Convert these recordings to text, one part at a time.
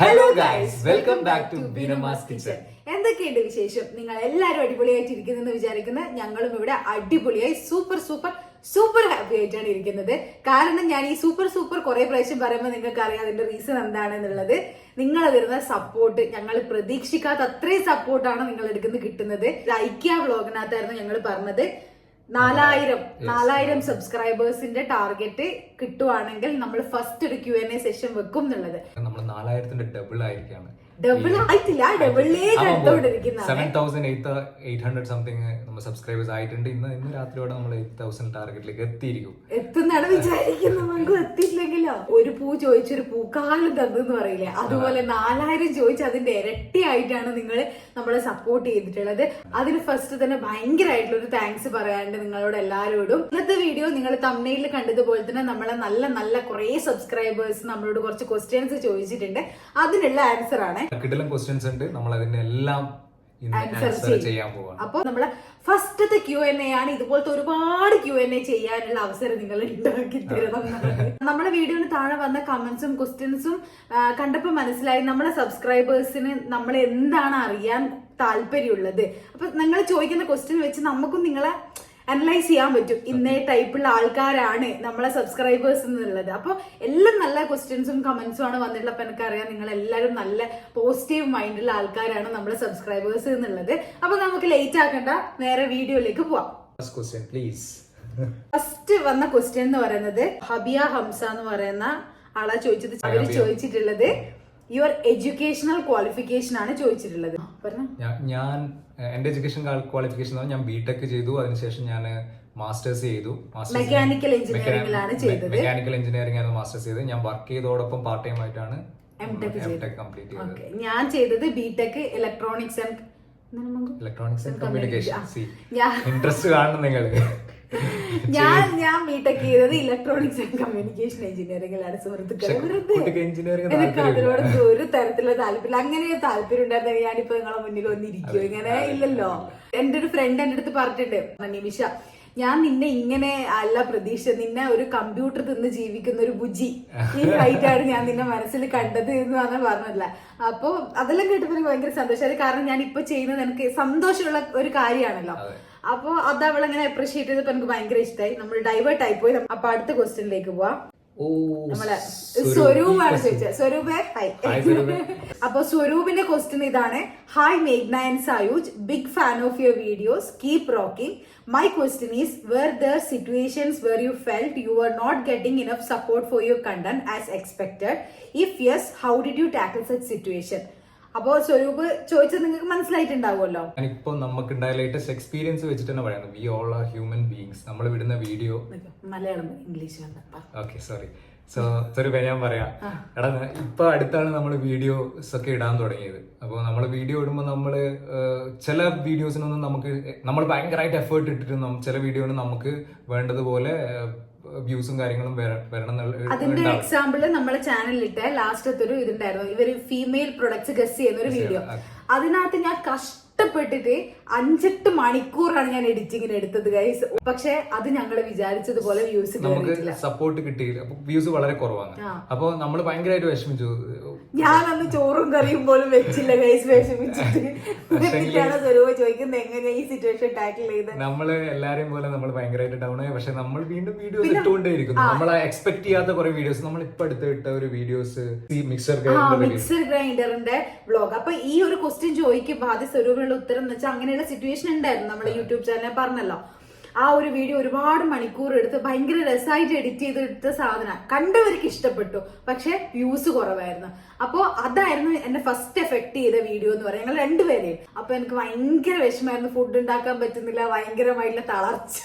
Hello guys welcome back to Beenamma's kitchen എന്തൊക്കെയുണ്ട് വിശേഷം? നിങ്ങൾ എല്ലാവരും അടിപൊളിയായിട്ട് ഇരിക്കുന്നെന്ന് വിചാരിക്കുന്ന. ഞങ്ങളും ഇവിടെ അടിപൊളിയായി സൂപ്പർ സൂപ്പർ സൂപ്പർ ഹാപ്പി ആയിട്ടാണ് ഇരിക്കുന്നത്. കാരണം ഞാൻ ഈ സൂപ്പർ സൂപ്പർ കുറെ പ്രാവശ്യം പറയുമ്പോൾ നിങ്ങൾക്ക് അറിയാം അതിന്റെ റീസൺ എന്താണെന്നുള്ളത്. നിങ്ങൾ തരുന്ന സപ്പോർട്ട് ഞങ്ങൾ പ്രതീക്ഷിക്കാത്ത അത്രയും സപ്പോർട്ടാണ് നിങ്ങൾ എടുക്കുന്നത് കിട്ടുന്നത്. ഐക്യ വ്ലോഗിനകത്തായിരുന്നു ഞങ്ങൾ പറഞ്ഞത്. നാലായിരം നാലായിരം സബ്സ്ക്രൈബേഴ്സിന്റെ ടാർഗറ്റ് കിട്ടുവാണെങ്കിൽ നമ്മൾ ഫസ്റ്റ് ഒരു ക്യു എൻ എ സെഷൻ വെക്കും എന്നുള്ളത്. നമ്മൾ നാലായിരത്തിന്റെ ഡബിൾ ആയിരിക്കാണ്. ഡബിൾ ആയിട്ടില്ല ഡബിളിലേക്ക് സംതിങ് നമ്മൾ സബ്സ്ക്രൈബേഴ്സ് ആയിട്ടുണ്ട്. ഇന്ന് ഇന്ന് രാത്രിയോടെ നമ്മൾ എയ്റ്റ് തൗസൻഡ് ടാർഗറ്റിലേക്ക് എത്തിയിരിക്കും. എത്തുന്നാണ് വിചാരിക്കുന്നത്. നമുക്ക് എത്തിയില്ലെങ്കിലോ ഒരു പൂ ചോദിച്ചൊരു പൂക്കാലം തന്നെന്ന് പറയില്ലേ? അതുപോലെ നാലായിരം ചോദിച്ച് അതിന്റെ ഇരട്ടി ആയിട്ടാണ് നിങ്ങൾ നമ്മളെ സപ്പോർട്ട് ചെയ്തിട്ടുള്ളത്. അതിന് ഫസ്റ്റ് തന്നെ ഭയങ്കരമായിട്ടുള്ള ഒരു താങ്ക്സ് പറയാനുണ്ട് നിങ്ങളോട് എല്ലാവരോടും. ഇന്നത്തെ വീഡിയോ നിങ്ങൾ തമ്മയിൽ കണ്ടതുപോലെ തന്നെ നമ്മളെ നല്ല നല്ല കുറെ സബ്സ്ക്രൈബേഴ്സ് നമ്മളോട് കുറച്ച് ക്വസ്റ്റ്യൻസ് ചോദിച്ചിട്ടുണ്ട്. അതിനുള്ള ആൻസർ ആണ്. കിടലം ക്വസ്റ്റ്യൻസ് ഉണ്ട്. നമ്മൾ അതിന്റെ എല്ലാം ആൻസർ ആൻസർ ചെയ്യാൻ പോവാണ്. അപ്പൊ നമ്മളെ ഫസ്റ്റത്തെ ക്യു എൻ എ ആണ് ഇതുപോലത്തെ ഒരുപാട് ക്യു എൻ എ ചെയ്യാനുള്ള അവസരം നിങ്ങൾ ഉണ്ടാക്കി തരണം. നമ്മുടെ വീഡിയോന് താഴെ വന്ന കമന്റ്സും ക്വസ്റ്റ്യൻസും കണ്ടപ്പോൾ മനസ്സിലായി നമ്മളെ സബ്സ്ക്രൈബേഴ്സിന് നമ്മൾ എന്താണ് അറിയാൻ താല്പര്യമുള്ളത്. അപ്പൊ നിങ്ങൾ ചോദിക്കുന്ന ക്വസ്റ്റ്യൻ വെച്ച് നമുക്കും നിങ്ങളെ അനലൈസ് ചെയ്യാൻ പറ്റും. ഇന്നേ ടൈപ്പുള്ള ആൾക്കാരാണ് നമ്മളെ സബ്സ്ക്രൈബേഴ്സ് എന്നുള്ളത്. അപ്പോൾ എല്ലാം നല്ല ക്വസ്റ്റ്യൻസും കമന്റ്സും ആണ് വന്നിട്ടുള്ളത് അപ്പൊ എനിക്കറിയാം നിങ്ങൾ എല്ലാവരും നല്ല പോസിറ്റീവ് മൈൻഡുള്ള ആൾക്കാരാണ് നമ്മളെ സബ്സ്ക്രൈബേഴ്സ് എന്നുള്ളത്. അപ്പൊ നമുക്ക് ലേറ്റ് ആക്കണ്ട നേരെ വീഡിയോയിലേക്ക് പോവാം. പ്ലീസ് ഫസ്റ്റ് വന്ന ക്വസ്റ്റ്യൻ എന്ന് പറയുന്നത് ഹബിയ ഹംസ എന്ന് പറയുന്ന ആളാ ചോദിച്ചത്. അവർ ചോദിച്ചിട്ടുള്ളത്. യുവർ എഡ്യൂക്കേഷണൽ ക്വാളിഫിക്കേഷൻ ആണ് ചോദിച്ചിട്ടുള്ളത്. ഞാൻ- എന്റെ എഡ്യൂക്കേഷൻ ക്വാളിഫിക്കേഷൻ ഞാൻ ബിടെക് ചെയ്തു. അതിനുശേഷം ഞാൻ മാസ്റ്റേഴ്സ് ചെയ്തു. മെക്കാനിക്കൽ engineering ലാണ് ചെയ്തത്. മെക്കാനിക്കൽ എഞ്ചിനീയറിംഗ് ആണ് മാസ്റ്റേഴ്സ് ചെയ്തത്. ഞാൻ വർക്ക് ചെയ്തോടൊപ്പം പാർട്ട് ടൈം ആയിട്ടാണ് ഞാൻ ചെയ്തത് BTech electronics and electronics and communication interest കാണുന്നു നിങ്ങൾ ഞാൻ ഞാൻ ബിടെക് ചെയ്തത് ഇലക്ട്രോണിക്സ് ആൻഡ് കമ്മ്യൂണിക്കേഷൻ എഞ്ചിനീയറിംഗിലാണ് സുഹൃത്തുക്കൾ അതിനോട് ഒരു തരത്തിലുള്ള താല്പര്യം അങ്ങനെ ഒരു താല്പര്യം ഉണ്ടായിരുന്നെങ്കിൽ ഞാനിപ്പോ നിങ്ങളെ മുന്നിൽ വന്നിരിക്കും ഇങ്ങനെ ഇല്ലല്ലോ. എന്റെ ഒരു ഫ്രണ്ട് എന്റെ അടുത്ത് പറഞ്ഞിട്ടുണ്ട് നിമിഷ ഞാൻ നിന്നെ ഇങ്ങനെ അല്ല പ്രതീക്ഷ നിന്നെ ഒരു കമ്പ്യൂട്ടർ തിന്ന് ജീവിക്കുന്ന ഒരു ബുജി ഈ ഹൈറ്റാണ് ഞാൻ നിന്നെ മനസ്സിൽ കണ്ടത് എന്ന് പറഞ്ഞാൽ പറഞ്ഞില്ല അപ്പൊ അതെല്ലാം കേട്ടപ്പോ എനിക്ക് ഭയങ്കര സന്തോഷമായി. കാരണം ഞാൻ ഇപ്പൊ ചെയ്യുന്നത് എനിക്ക് സന്തോഷമുള്ള ഒരു കാര്യമാണല്ലോ. അപ്പൊ അത് അവളങ്ങനെ അപ്രീഷിയേറ്റ് ചെയ്തപ്പോ എനിക്ക് ഭയങ്കര ഇഷ്ടമായി നമ്മൾ ഡൈവേർട്ട് ആയി പോയി അപ്പൊ അടുത്ത ക്വസ്റ്റ്യനിലേക്ക് പോവാം. നമ്മളെ സ്വരൂപ്. സ്വരൂപാണ് ചോദിച്ചത്. സ്വരൂപേ ഹൈ ഹായ്. അപ്പൊ സ്വരൂപിന്റെ ക്വസ്റ്റ്യൻ ഇതാണ്. Hi മേഘ്ന and Sayooj big fan of your videos keep rocking my question is were there situations where you felt you are not getting enough support for your content as expected if yes how did you tackle such situation അപ്പോ സ്വരൂപ് ചോദിച്ചത് നിങ്ങൾക്ക് മനസ്സിലായിട്ടുണ്ടാവുമല്ലോ. ഞാനിപ്പോ നമുക്ക് ഉണ്ടായ latest experience വെച്ചിട്ട് തന്നെ പറയുന്നത് we all are human beings നമ്മൾ വിടുന്ന video Malayalam English okay sorry so sorry ഞാൻ പറയാം. എടാ ഇപ്പൊ അടുത്താണ് നമ്മൾ വീഡിയോസ് ഒക്കെ ഇടാൻ തുടങ്ങിയത്. അപ്പോൾ നമ്മൾ വീഡിയോ ഇടുമ്പോൾ നമ്മൾ ചില വീഡിയോസിനൊന്നും നമുക്ക് നമ്മൾ ഭയങ്കരമായിട്ട് എഫേർട്ട് ഇട്ടിട്ട് ചില വീഡിയോന് നമുക്ക് വേണ്ടതുപോലെ വ്യൂസും കാര്യങ്ങളും വര- വരണം അതിന്റെ. എക്സാമ്പിൾ നമ്മളെ ചാനലിലിട്ട് ലാസ്റ്റത്തെ ഒരു ഇതുണ്ടായിരുന്നു. ഇവർ ഫീമെയിൽ പ്രൊഡക്ട്സ് ഗസ് ചെയ്യുന്ന ഒരു വീഡിയോ അതിനകത്ത് ഞാൻ കഷ്ടപ്പെട്ടിട്ട് അഞ്ചെട്ട് മണിക്കൂറാണ് ഞാൻ എഡിറ്റിങ്ങിന് എടുത്തത് ഗൈസ് പക്ഷെ അത് ഞങ്ങൾ വിചാരിച്ചതുപോലെ വ്യൂസ് നമുക്ക് സപ്പോർട്ട് കിട്ടിയില്ല. വ്യൂസ് വളരെ കുറവാണ്. അപ്പോൾ അപ്പൊ നമ്മൾ ഭയങ്കരമായിട്ട് വിഷമിച്ചു. ഞാൻ അന്ന് ചോറും കറിയും പോലും വെച്ചില്ല ഗൈസ് വിഷമിച്ചിട്ട്. എന്നിട്ടാണ് സ്വരൂപ ചോദിക്കുന്നത് എങ്ങനെ ഈ സിറ്റുവേഷൻ ടാക്കിൾ ചെയ്ത് നമ്മൾ എല്ലാരെയും പോലെ നമ്മൾ ഭയങ്കരമായിട്ട് ഡൗൺ ആയി. പക്ഷെ നമ്മൾ വീണ്ടും വീഡിയോസ് ഇട്ടുകൊണ്ടേയിരിക്കുന്നു. നമ്മൾ എക്സ്പെക്ട് ചെയ്യാത്ത കുറെ വീഡിയോസ് നമ്മൾ ഇപ്പൊ അടുത്ത് ഇട്ട ഒരു വീഡിയോസ് ഈ മിക്സർ മിക്സർ ഗ്രൈൻഡറിന്റെ വ്ളോഗ് അപ്പൊ ഈ ഒരു ക്വസ്റ്റ്യൻ ചോദിക്കുമ്പോൾ ആദ്യ സ്വരൂപമുള്ള ഉത്തരം എന്ന് വെച്ചാൽ അങ്ങനെയുള്ള സിറ്റുവേഷൻ ഉണ്ടായിരുന്നു. നമ്മുടെ യൂട്യൂബ് ചാനലിൽ പറഞ്ഞല്ലോ. ആ ഒരു വീഡിയോ ഒരുപാട് മണിക്കൂർ എടുത്ത് ഭയങ്കര രസമായിട്ട് എഡിറ്റ് ചെയ്ത് എടുത്ത സാധനം. കണ്ടവർക്ക് ഇഷ്ടപ്പെട്ടു. പക്ഷെ വ്യൂസ് കുറവായിരുന്നു. അപ്പോൾ അതായിരുന്നു എന്നെ ഫസ്റ്റ് എഫക്ട് ചെയ്ത വീഡിയോ എന്ന് പറയുന്നത് ഞങ്ങൾ രണ്ടുപേരെയും അപ്പൊ എനിക്ക് ഭയങ്കര വിഷമായിരുന്നു. ഫുഡ് ഉണ്ടാക്കാൻ പറ്റുന്നില്ല ഭയങ്കരമായിട്ടുള്ള തളർച്ച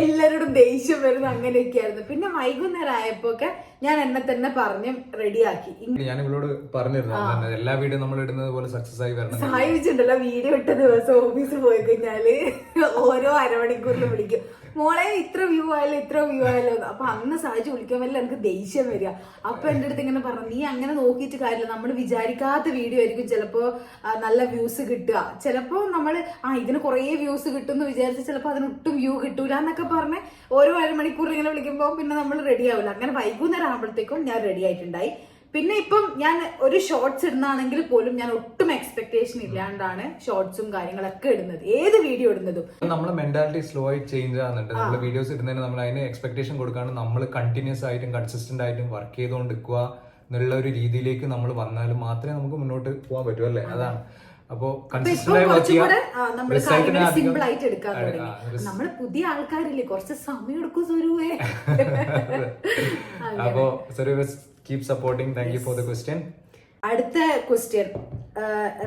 എല്ലാവരോടും ദേഷ്യം വരുന്നു അങ്ങനെയൊക്കെ ആയിരുന്നു. പിന്നെ വൈകുന്നേരം ആയപ്പോക്കെ ഞാൻ എന്നെ തന്നെ പറഞ്ഞു റെഡിയാക്കി ഞാൻ ഇവളോട് പറഞ്ഞിരുന്നു എല്ലാ വീഡിയോ നമ്മൾ ഇടുന്നത് പോലെ സക്സസ് ആയി വരണം. സഹായിച്ചിട്ടുണ്ടല്ലോ. വീഡിയോ ഇട്ട ദിവസം ഓഫീസിൽ പോയി കഴിഞ്ഞാൽ ഓരോ അരമണിക്കൂറിൽ വിളിക്കും. മോളെ ഇത്ര വ്യൂ ആയാലും ഇത്ര വ്യൂ ആയാലോ എന്ന്. അപ്പൊ അന്ന് സാഹചര്യം വിളിക്കാൻ വല്ല എനിക്ക് ദേഷ്യം വരിക. അപ്പൊ എന്റെ അടുത്ത് ഇങ്ങനെ പറഞ്ഞു നീ അങ്ങനെ നോക്കിയിട്ട് കാര്യമില്ല. നമ്മൾ വിചാരിക്കാത്ത വീഡിയോ ആയിരിക്കും ചിലപ്പോ നല്ല വ്യൂസ് കിട്ടുക. ചിലപ്പോ നമ്മൾ ആ ഇതിന് കുറേ വ്യൂസ് കിട്ടും എന്ന് വിചാരിച്ച് ചിലപ്പോൾ അതിന് ഒട്ടും വ്യൂ കിട്ടൂല എന്നൊക്കെ പറഞ്ഞ് ഓരോ അരമണിക്കൂർ ഇങ്ങനെ വിളിക്കുമ്പോൾ പിന്നെ നമ്മൾ റെഡി ആവില്ല. അങ്ങനെ വൈകുന്നേരം ആകുമ്പോഴത്തേക്കും ഞാൻ റെഡി ആയിട്ടുണ്ടായി. പിന്നെ ഇപ്പം ഞാൻ ഒരു ഷോർട്സ് ഇടുന്നാണെങ്കിൽ പോലും ഞാൻ ഒട്ടും എക്സ്പെക്ടേഷൻ ഇല്ലാണ്ടാണ് ഷോർട്സും കാര്യങ്ങളൊക്കെ ഇടുന്നത്. ഏത് വീഡിയോ ഇടുന്നതും. നമ്മളെ മെന്റാലിറ്റി സ്ലോ ആയി ചേഞ്ച് ആകുന്നുണ്ട് നമ്മൾ വീഡിയോസ് ഇടുന്നതിന് നമ്മൾ അതിന് എക്സ്പെക്ടേഷൻ കൊടുക്കാണ്ട് നമ്മൾ കണ്ടിന്യൂസ് ആയിട്ടും കൺസിസ്റ്റന്റ് ആയിട്ടും വർക്ക് ചെയ്തുകൊണ്ടിരിക്കുക എന്നുള്ള ഒരു രീതിയിലേക്ക് നമ്മൾ വന്നാൽ മാത്രമേ നമുക്ക് മുന്നോട്ട് പോകാൻ പറ്റൂ അല്ലേ? അതാണ്. അപ്പോ സിമ്പിൾ ആയിട്ട് എടുക്കാൻ തുടങ്ങി. നമ്മൾ പുതിയ ആൾക്കാരില്ലേ കുറച്ച് സമയം എടുക്കും സ്വരൂപേ അപ്പോ sorry keep supporting thank you for the question അടുത്ത question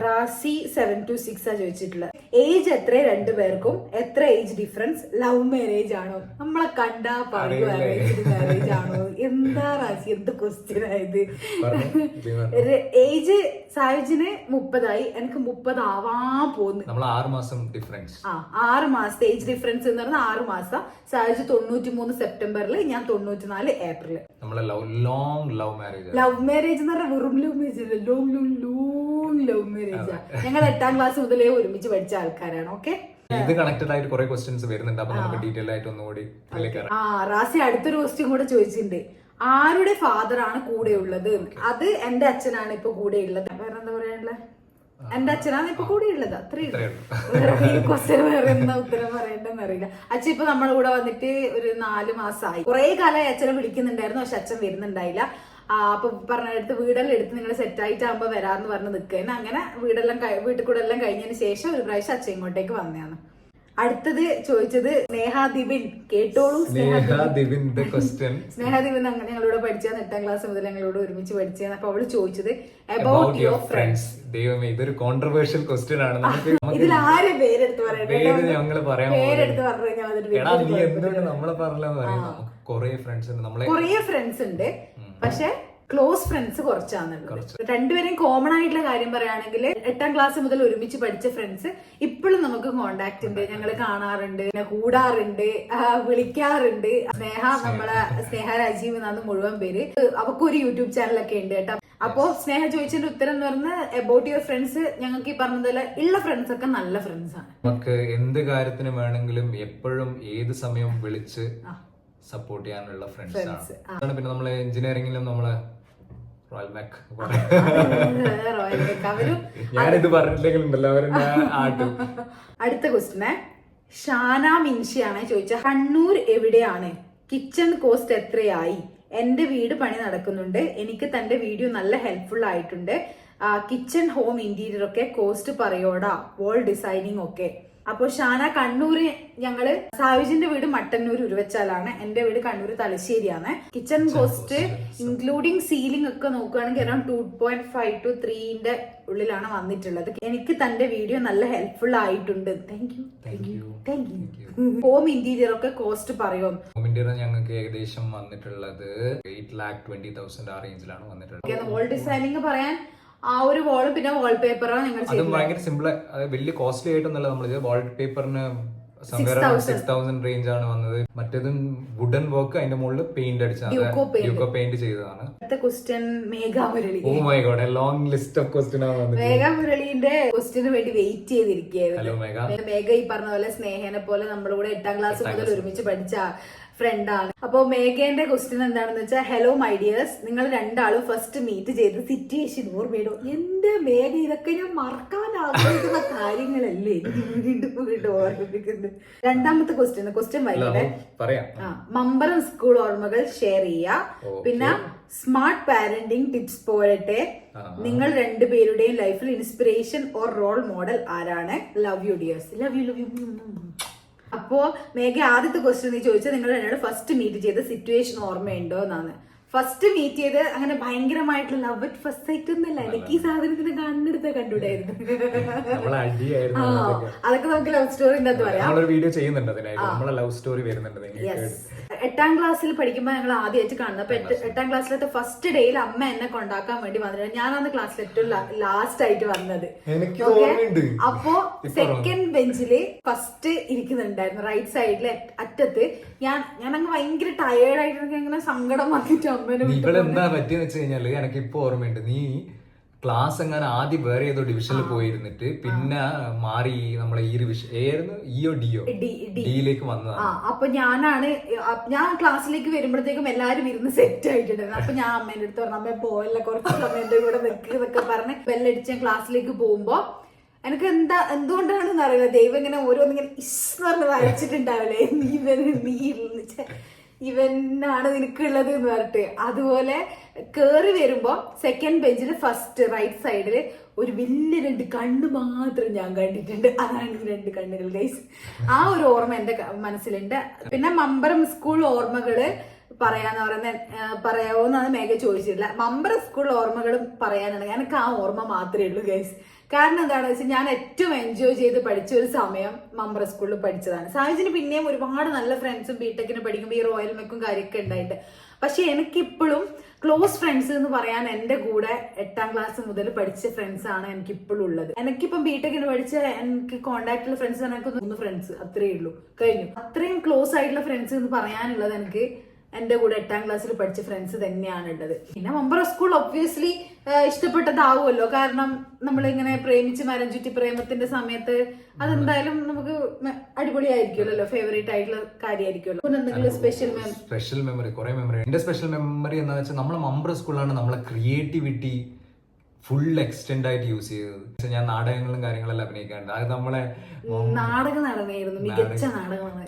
Razi seven two six ആ ചോദിച്ചിട്ടുള്ളത്. ഏജ് എത്ര രണ്ടു പേർക്കും? എത്ര ഏജ് ഡിഫറൻസ് ലവ് മാരേജ് ആണോ? നമ്മളെ കണ്ടാ അറേഞ്ച് മാരേജ് ആണോ? എന്താ റാസി? എന്ത് ക്വസ്റ്റ്യൻ ആയത് ഏജ് സായുജിന് മുപ്പതായി എനിക്ക് മുപ്പത് ആവാ പോന്ന്. നമ്മൾ ആറ് മാസം ഡിഫറൻസ് ആ ആറ് മാസത്തെ ഏജ് ഡിഫറൻസ് എന്ന് പറഞ്ഞാൽ ആറ് മാസം. സായുജ് തൊണ്ണൂറ്റി മൂന്ന് സെപ്റ്റംബറിൽ ഞാൻ തൊണ്ണൂറ്റി നാല് ഏപ്രിൽ നമ്മളെ love long love marriage love marriage എന്ന് പറഞ്ഞാൽ വെറും love marriage long long long love marriage ഞങ്ങൾ എട്ടാം ക്ലാസ് മുതലേ ഒരുമിച്ച് പഠിച്ച ആൾക്കാരാണ് ഓക്കെ ഇത് കണക്റ്റഡ് ആയിട്ട് കുറെ ക്വസ്റ്റ്യൻസ് വരുന്നുണ്ട്. അപ്പൊ നമുക്ക് ഡീറ്റെയിൽ ആയിട്ട് ഒന്നുകൂടി ഇതിലേക്ക് ആ റാസി അടുത്തൊരു ക്വസ്റ്റ്യൻ കൂടെ ചോദിച്ചിട്ടുണ്ട്. ആരുടെ ഫാദർ ആണ് കൂടെ ഉള്ളത്? അത് എന്റെ അച്ഛനാണ് ഇപ്പൊ കൂടെ ഉള്ളത്. വേറെ എന്താ പറയാനുള്ളത് എന്റെ അച്ഛനാണ് ഇപ്പൊ കൂടെ ഉള്ളത്. അത്രയും ക്വസ്റ്റ്യൻ വേറെ എന്താ ഉത്തരം പറയണ്ടെന്ന് അറിയില്ല. അച്ഛൻ ഇപ്പൊ നമ്മുടെ കൂടെ വന്നിട്ട് ഒരു നാല് മാസമായി. കുറെ കാലമായി അച്ഛനെ വിളിക്കുന്നുണ്ടായിരുന്നു പക്ഷെ അച്ഛൻ വരുന്നുണ്ടായില്ല. അപ്പൊ പറഞ്ഞെടുത്ത് വീടെല്ലാം എടുത്ത് നിങ്ങൾ സെറ്റ് ആയിട്ടാകുമ്പോ വരാന്ന് പറഞ്ഞ് നിൽക്കുന്ന അങ്ങനെ വീടെല്ലാം വീട്ടിൽ കൂടെ എല്ലാം കഴിഞ്ഞതിന് ശേഷം ഒരു പ്രാവശ്യം അച്ഛൻ ഇങ്ങോട്ടേക്ക് വന്നതാണ്. അടുത്തത് ചോദിച്ചത് സ്നേഹാദിപിൻ കേട്ടോളൂ സ്നേഹ സ്നേഹാദിബിൻ അങ്ങനെ ഞങ്ങളോട് പഠിച്ചാണ് എട്ടാം ക്ലാസ് മുതൽ ഞങ്ങളോട് ഒരുമിച്ച് പഠിച്ചാണ് അപ്പൊ അവൾ ചോദിച്ചത് അബൌട്ട് യുവർ ഫ്രണ്ട്സ് ദൈവമേ ഇതൊരു കോൺട്രവേഴ്ഷ്യൽ ക്വസ്റ്റ്യൻ ആണ്. ഇതിൽ ആരെ പേരെടുത്ത് പറയാൻ പേരെടുത്ത് പറഞ്ഞു നമ്മളെ നമുക്ക് കുറെ ഫ്രണ്ട്സ് ഉണ്ട്. നമ്മളെ കുറേ ഫ്രണ്ട്സ് ഉണ്ട്. പക്ഷെ ക്ലോസ് ഫ്രണ്ട്സ് കുറച്ചാണെന്നുള്ളത് രണ്ടുപേരും കോമൺ ആയിട്ടുള്ള കാര്യം പറയുകയാണെങ്കിൽ എട്ടാം ക്ലാസ് മുതൽ ഒരുമിച്ച് പഠിച്ച ഫ്രണ്ട്സ് ഇപ്പോഴും നമുക്ക് കോണ്ടാക്ട് ഉണ്ട്. ഞങ്ങൾ കാണാറുണ്ട് പിന്നെ കൂടാറുണ്ട് വിളിക്കാറുണ്ട്. സ്നേഹ നമ്മളെ സ്നേഹ. രാജീവ് എന്നാണ് മുഴുവൻ പേര്. അവക്കൊരു യൂട്യൂബ് ചാനലൊക്കെ ഉണ്ട് കേട്ടോ. അപ്പോ സ്നേഹ ചോദിച്ചതിന്റെ ഉത്തരം എന്ന് പറഞ്ഞാൽ അബൌട്ട് യുവർ ഫ്രണ്ട്സ് ഞങ്ങൾക്ക് ഈ പറഞ്ഞതുപോലെ ഉള്ള ഫ്രണ്ട്സ് ഒക്കെ നല്ല ഫ്രണ്ട്സ് ആണ്. നമുക്ക് എന്ത് കാര്യത്തിന് വേണമെങ്കിലും എപ്പോഴും ഏത് സമയം വിളിച്ച് സപ്പോർട്ട് ചെയ്യാനുള്ള ഫ്രണ്ട്സ് ആണ്. പിന്നെ നമ്മളെ എഞ്ചിനീയറിംഗിലും നമ്മളെ റോയൽ മാക് ഞാനിത് ഉണ്ടല്ലോ ആട്ടും. അടുത്ത ക്വസ്റ്റിനെ ഷാന മിൻഷിയാണ് ചോദിച്ചത് കണ്ണൂർ എവിടെയാണ്? കിച്ചൺ കോസ്റ്റ് എത്രയായി? എന്റെ വീട് പണി നടക്കുന്നുണ്ട് എനിക്ക് തന്റെ വീഡിയോ നല്ല ഹെൽപ്ഫുൾ ആയിട്ടുണ്ട്. കിച്ചൺ ഹോം ഇന്റീരിയർ ഒക്കെ കോസ്റ്റ് പറയോടാ വോൾ ഡിസൈനിങ് ഒക്കെ. അപ്പൊ ഷാന കണ്ണൂര് ഞങ്ങൾ സായുജിന്റെ വീട് മട്ടന്നൂർ ഉരുവച്ചാലാണ്. എന്റെ വീട് കണ്ണൂർ തലശ്ശേരിയാണ്. കിച്ചൺ കോസ്റ്റ് ഇൻക്ലൂഡിങ് സീലിംഗ് ഒക്കെ നോക്കുകയാണെങ്കിൽ around two point five two ത്രീന്റെ ഉള്ളിലാണ് വന്നിട്ടുള്ളത്. എനിക്ക് തന്റെ വീഡിയോ നല്ല ഹെൽപ്ഫുൾ ആയിട്ടുണ്ട്. Thank you thank you thank you home interior ഒക്കെ കോസ്റ്റ് പറയും? ഹോം ഇന്റീരിയർ ഞങ്ങൾക്ക് ഏകദേശം വന്നിട്ടുള്ളത് എയ്റ്റ് ലാക്ക് ട്വന്റി തൗസൻഡ് ആ റേഞ്ചിലാണ് വന്നിട്ടുള്ളത്. ഹോൾ ഡിസൈനിങ് പറയാൻ ആ ഒരു വോൾ പിന്നെ വാൾ നിങ്ങൾ അതും ഭയങ്കര സിമ്പിൾ വലിയ കോസ്റ്റ്ലി ആയിട്ടൊന്നല്ല നമ്മൾ വാൾ പേപ്പറിന് സിക്സ് തൗസൻഡ് റേഞ്ച് ആണ് വന്നത്. മറ്റേതും വുഡൻ വർക്ക് അതിന്റെ മുകളിൽ പെയിന്റ് അടിച്ചാണ് പെയിന്റ് ചെയ്തതാണ്. അടുത്ത question Meghamurali oh my god long list of question ആണ് മേഘാമുരളിന്റെ ക്വസ്റ്റിന് വേണ്ടി വെയിറ്റ് ചെയ്തിരിക്കുകയായിരുന്നു. ഹലോ മേഘ. മേഘ ഈ പറഞ്ഞ പോലെ സ്നേഹനെ പോലെ നമ്മുടെ കൂടെ എട്ടാം ക്ലാസ് മുതൽ ഒരുമിച്ച് പഠിച്ച ഫ്രണ്ടാണ് അപ്പോൾ മേഘേന്റെ ക്വസ്റ്റ്യൻ എന്താണെന്ന് വെച്ചാൽ ഹലോ മൈ ഡിയേഴ്സ് നിങ്ങൾ രണ്ടാളും ഫസ്റ്റ് മീറ്റ് ചെയ്ത സിറ്റുവേഷൻ ഓർമ്മയിടും എന്റെ മേഘ ഇതൊക്കെ ഞാൻ മറക്കാൻ ആഗ്രഹിക്കുന്ന കാര്യങ്ങളല്ലേ? എനിക്ക് വീണ്ടും വീണ്ടും ഓർമ്മിപ്പിക്കുന്നത്. രണ്ടാമത്തെ ക്വസ്റ്റ്യൻ ക്വസ്റ്റ്യൻ വൈകിട്ട്. ആ മമ്പറം സ്കൂൾ ഓർമ്മകൾ ഷെയർ ചെയ്യുക. പിന്നെ സ്മാർട്ട് പാരന്റിംഗ് ടിപ്സ് പോരട്ടെ. നിങ്ങൾ രണ്ടുപേരുടെയും ലൈഫിൽ ഇൻസ്പിറേഷൻ ഓർ റോൾ മോഡൽ ആരാണ്? Love you dears love you love you അപ്പോ മേഘ ആദ്യത്തെ ക്വസ്റ്റ്യൻ നീ ചോദിച്ചത് നിങ്ങൾ എന്നോട് ഫസ്റ്റ് മീറ്റ് ചെയ്ത സിറ്റുവേഷൻ ഓർമ്മയുണ്ടോ എന്നാണ്. ഫസ്റ്റ് മീറ്റ് ചെയ്ത് അങ്ങനെ ഭയങ്കരമായിട്ടുള്ള ലവ് അറ്റ് ഫസ്റ്റ് സൈറ്റ് ഒന്നല്ല എനിക്ക് ഈ സാധനത്തിന് കണ്ണെടുത്ത കണ്ടുകൂടായിരുന്നു. അതൊക്കെ. നമുക്ക് ലവ് സ്റ്റോറി എന്താ പറയാം. വീഡിയോ ചെയ്യുന്നുണ്ട് ലവ് സ്റ്റോറി വരുന്നുണ്ട് എട്ടാം ക്ലാസ്സിൽ പഠിക്കുമ്പോൾ ഞങ്ങൾ ആദ്യമായിട്ട് കാണുന്നത്. അപ്പൊ എട്ട്- ക്ലാസ്സിലത്തെ ഫസ്റ്റ് ഡേയിൽ അമ്മ എന്നെ കൊണ്ടാക്കാൻ വേണ്ടി വന്നിട്ട് ഞാനാണ് ക്ലാസ്സിൽ ഏറ്റവും ലാസ്റ്റ് ആയിട്ട് വന്നത്. അപ്പോ സെക്കൻഡ് ബെഞ്ചിൽ ഫസ്റ്റ് ഇരിക്കുന്നുണ്ടായിരുന്നു. റൈറ്റ് സൈഡിൽ അറ്റത്ത്. ഞാൻ ഞാൻ അങ്ങ് ഭയങ്കര ടയേർഡ് ആയിട്ട് ഇങ്ങനെ അങ്ങനെ സങ്കടം വന്നിട്ട് അമ്മേനെ വിട്ട് എന്താ പറ്റിയെന്ന് വെച്ച് കഴിഞ്ഞാൽ എനിക്ക് ഇപ്പൊ ഓർമ്മയുണ്ട്. നീ ക്ലാസ് എങ്ങനെ ആദ്യം വേറെ ഏതോ ഡിവിഷനിൽ പോയിരുന്നിട്ട് പിന്നെ മാറി നമ്മളെ ഈ ഡിവിഷൻ ഏതായിരുന്നു? ഇയോ ഡിയോ ഡി ഡി ഡിയിലേക്ക് വന്നതാണ്. അപ്പൊ ഞാനാണ് ഞാൻ ക്ലാസ്സിലേക്ക് വരുമ്പോഴത്തേക്കും എല്ലാരും ഇരുന്ന് സെറ്റ് ആയിട്ടുണ്ടായിരുന്നു. അപ്പൊ ഞാൻ അമ്മേന്റെ അടുത്ത് പറഞ്ഞു അമ്മ പോയല്ല കുറച്ച് സമയം കൂടെ നിൽക്കുക എന്നൊക്കെ പറഞ്ഞ് ബെല്ലടിച്ച് ഞാൻ ക്ലാസ്സിലേക്ക് പോകുമ്പോ എനിക്ക് എന്താ എന്തുകൊണ്ടാണെന്ന് അറിയില്ല ദൈവം ഇങ്ങനെ ഓരോന്നിങ്ങനെ ഇസ് എന്ന് പറഞ്ഞ് വരച്ചിട്ടുണ്ടാവില്ലേ? നീ നീ ഇവനാണ് നിനക്കുള്ളത് എന്ന് പറഞ്ഞിട്ട്. അതുപോലെ കേറി വരുമ്പോ സെക്കൻഡ് ബെഞ്ചിൽ ഫസ്റ്റ് റൈറ്റ് സൈഡിൽ ഒരു വലിയ രണ്ട് കണ്ണ് മാത്രം ഞാൻ കണ്ടിട്ടുണ്ട്. അതാണ് രണ്ട് കണ്ണുകൾ ഗൈസ് ആ ഒരു ഓർമ്മ എന്റെ മനസ്സിലുണ്ട്. പിന്നെ മമ്പറം സ്കൂൾ ഓർമ്മകൾ പറയാന്ന് പറയുന്ന പറയാവോന്നാണ് മേഘ ചോദിച്ചിട്ടില്ല മമ്പറം സ്കൂൾ ഓർമ്മകളും പറയാനാണ്. എനിക്ക് ആ ഓർമ്മ മാത്രമേ ഉള്ളൂ ഗൈസ് കാരണം എന്താണെന്ന് വെച്ചാൽ ഞാൻ ഏറ്റവും എൻജോയ് ചെയ്ത് പഠിച്ച ഒരു സമയം മമ്പറ സ്കൂളിൽ പഠിച്ചതാണ്. സാഹചര്യം പിന്നെയും ഒരുപാട് നല്ല ഫ്രണ്ട്സും ബിടെക്കിന് പഠിക്കുമ്പോൾ ഈ റോയൽ മെക്കും കാര്യമൊക്കെ ഉണ്ടായിട്ട് പക്ഷെ എനിക്കിപ്പോഴും ക്ലോസ് ഫ്രണ്ട്സ് എന്ന് പറയാൻ എന്റെ കൂടെ എട്ടാം ക്ലാസ് മുതൽ പഠിച്ച ഫ്രണ്ട്സ് ആണ് എനിക്ക് ഇപ്പോഴും ഉള്ളത്. എനിക്കിപ്പം ബിടെക്കിന് പഠിച്ച എനിക്ക് കോണ്ടാക്റ്റുള്ള ഫ്രണ്ട്സ് എനിക്ക് മൂന്ന് ഫ്രണ്ട്സ് അത്രയേ ഉള്ളൂ. കഴിഞ്ഞു. അത്രയും ക്ലോസ് ആയിട്ടുള്ള ഫ്രണ്ട്സ് എന്ന് പറയാനുള്ളത് എനിക്ക് എന്റെ കൂടെ എട്ടാം ക്ലാസ്സിൽ പഠിച്ച ഫ്രണ്ട്സ് തന്നെയാണ് ഉള്ളത് പിന്നെ മമ്പറ സ്കൂൾ ഒബ്വിയസ്ലി ഇഷ്ടപ്പെട്ടതാവുമല്ലോ. കാരണം നമ്മളിങ്ങനെ പ്രേമിച്ച് മരം ചുറ്റി പ്രേമത്തിന്റെ സമയത്ത് അതെന്തായാലും നമുക്ക് അടിപൊളിയായിരിക്കുമല്ലോ. ഫേവറേറ്റ് ആയിട്ടുള്ള കാര്യമായിരിക്കുമല്ലോ എന്തെങ്കിലും സ്പെഷ്യൽ മെമ്മറി സ്പെഷ്യൽ മെമ്മറി കുറെ മെമ്മറി എന്റെ സ്പെഷ്യൽ മെമ്മറി എന്ന് വെച്ചാൽ നമ്മളെ മമ്പറ സ്കൂളിലാണ് നമ്മളെ ക്രിയേറ്റിവിറ്റി ഫുൾ എക്സ്റ്റെൻഡ് ആയിട്ട് യൂസ് ചെയ്തത്. ഞാൻ നാടകങ്ങളും കാര്യങ്ങളെല്ലാം അഭിനയിക്കാറുണ്ട്. അത് നമ്മളെ നാടകം നടന്നായിരുന്നു മികച്ച നാടകമാണ്.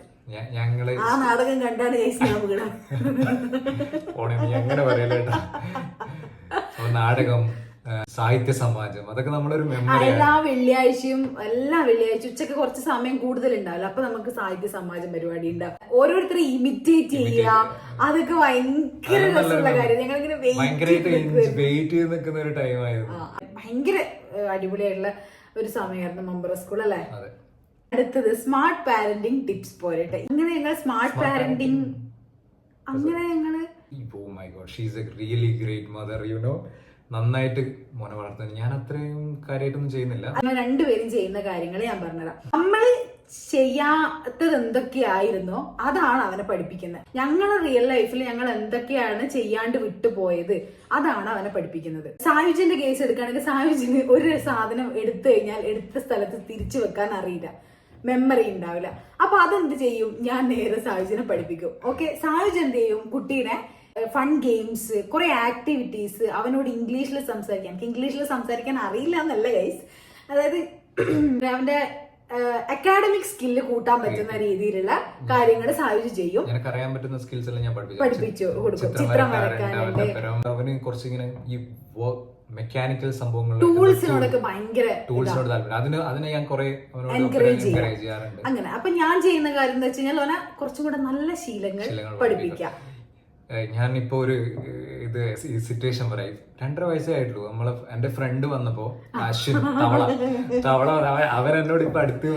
ഞങ്ങൾ ആ നാടകം കണ്ടാണ് ജയിച്ച് ഞാൻ വീണത്. ഓണേ നീ അങ്ങനെ പറയലേട്ടാ നാടകം സാഹിത്യ സമാജം അതൊക്കെ നമ്മളൊരു മെമ്മറി എല്ലാ വെള്ളിയാഴ്ചയും എല്ലാ വെള്ളിയാഴ്ച ഉച്ചയ്ക്ക് കുറച്ച് സമയം കൂടുതൽ ഉണ്ടാവില്ല അപ്പൊ നമുക്ക് സാഹിത്യ സമാജം പരിപാടി ഉണ്ടാവും ഓരോരുത്തരെ ഇമിറ്റേറ്റ് ചെയ്യുക. അതൊക്കെ ഭയങ്കര രസമുള്ള കാര്യം വെയിറ്റ് ചെയ്ത് നിൽക്കുന്ന ഒരു ടൈമായിരുന്നു ഭയങ്കര അടിപൊളിയായിട്ടുള്ള ഒരു സമയമായിരുന്നു മമ്പറ സ്കൂൾ അല്ലേ? അടുത്തത് സ്മാർട്ട് പാരന്റിങ് ടിപ്സ് പോരട്ടെ. ഇങ്ങനെ ഞങ്ങൾ സ്മാർട്ട് പാരന്റിങ് അങ്ങനെ ഞങ്ങൾ really great mother you know നന്നായിട്ട് മോനെ വളർത്തുന്നത് ഞാൻ അത്രയും കാര്യമായിട്ടൊന്നും ചെയ്യുന്നില്ല. അങ്ങനെ രണ്ടുപേരും ചെയ്യുന്ന കാര്യങ്ങൾ ഞാൻ പറഞ്ഞുതരാം നമ്മൾ ചെയ്യാത്തത് എന്തൊക്കെയായിരുന്നോ അതാണ് അവനെ പഠിപ്പിക്കുന്നത്. ഞങ്ങളുടെ റിയൽ ലൈഫിൽ ഞങ്ങൾ എന്തൊക്കെയാണ് ചെയ്യാണ്ട് വിട്ടുപോയത് അതാണ് അവനെ പഠിപ്പിക്കുന്നത്. സായുജിന്റെ കേസ് എടുക്കുകയാണെങ്കിൽ സായുജിന് ഒരു സാധനം എടുത്തു കഴിഞ്ഞാൽ എടുത്ത സ്ഥലത്ത് തിരിച്ചു വെക്കാൻ അറിയില്ല. മെമ്മറി ഉണ്ടാവില്ല. അപ്പൊ അതെന്ത് ചെയ്യും? ഞാൻ നേരെ സായുജിനെ പഠിപ്പിക്കും. ഓക്കെ സായുജ് എന്ത് ചെയ്യും? കുട്ടീനെ ഫൺ ഗെയിംസ് കുറെ ആക്ടിവിറ്റീസ് അവനോട് ഇംഗ്ലീഷിൽ സംസാരിക്കാൻ. എനിക്ക് ഇംഗ്ലീഷിൽ സംസാരിക്കാൻ അറിയില്ല എന്നല്ല ഗൈസ് അതായത് അവന്റെ അക്കാഡമിക് സ്കില്ല് കൂട്ടാൻ പറ്റുന്ന രീതിയിലുള്ള കാര്യങ്ങൾ സായുജ് ചെയ്യും. അറിയാൻ പറ്റുന്ന സ്കിൽസ് എല്ലാം ഞാൻ പഠിപ്പിച്ചു കൊടുക്കും. ചിത്രം പരം അവന് കുറച്ചിങ്ങനെ ഈ മെക്കാനിക്കൽ സംഭവങ്ങൾ ടൂൾസിനോടൊക്കെ ഭയങ്കര ടൂൾസിനോട് താല്പര്യം. അതിന് അതിനെ ഞാൻ കുറെ. എൻകറേജ് ചെയ്യാറുണ്ട്. അങ്ങനെ. അപ്പൊ ഞാൻ ചെയ്യുന്ന കാര്യം എന്ന് വെച്ച് കഴിഞ്ഞാൽ ഓനെ കുറച്ചും കൂടെ നല്ല ശീലങ്ങൾ ശീലങ്ങൾ പഠിപ്പിക്കാം ഏഹ് ഞാൻ ഇപ്പോ ഒരു ഇത് സിറ്റുവേഷൻ പറയാം. രണ്ടര വയസ്സേ ആയിട്ടുള്ളൂ. നമ്മളെ എന്റെ ഫ്രണ്ട് വന്നപ്പോ അശ്വിൻ തവള. തവള അവ- അവരെന്നോട് ഇപ്പൊ അടുത്ത്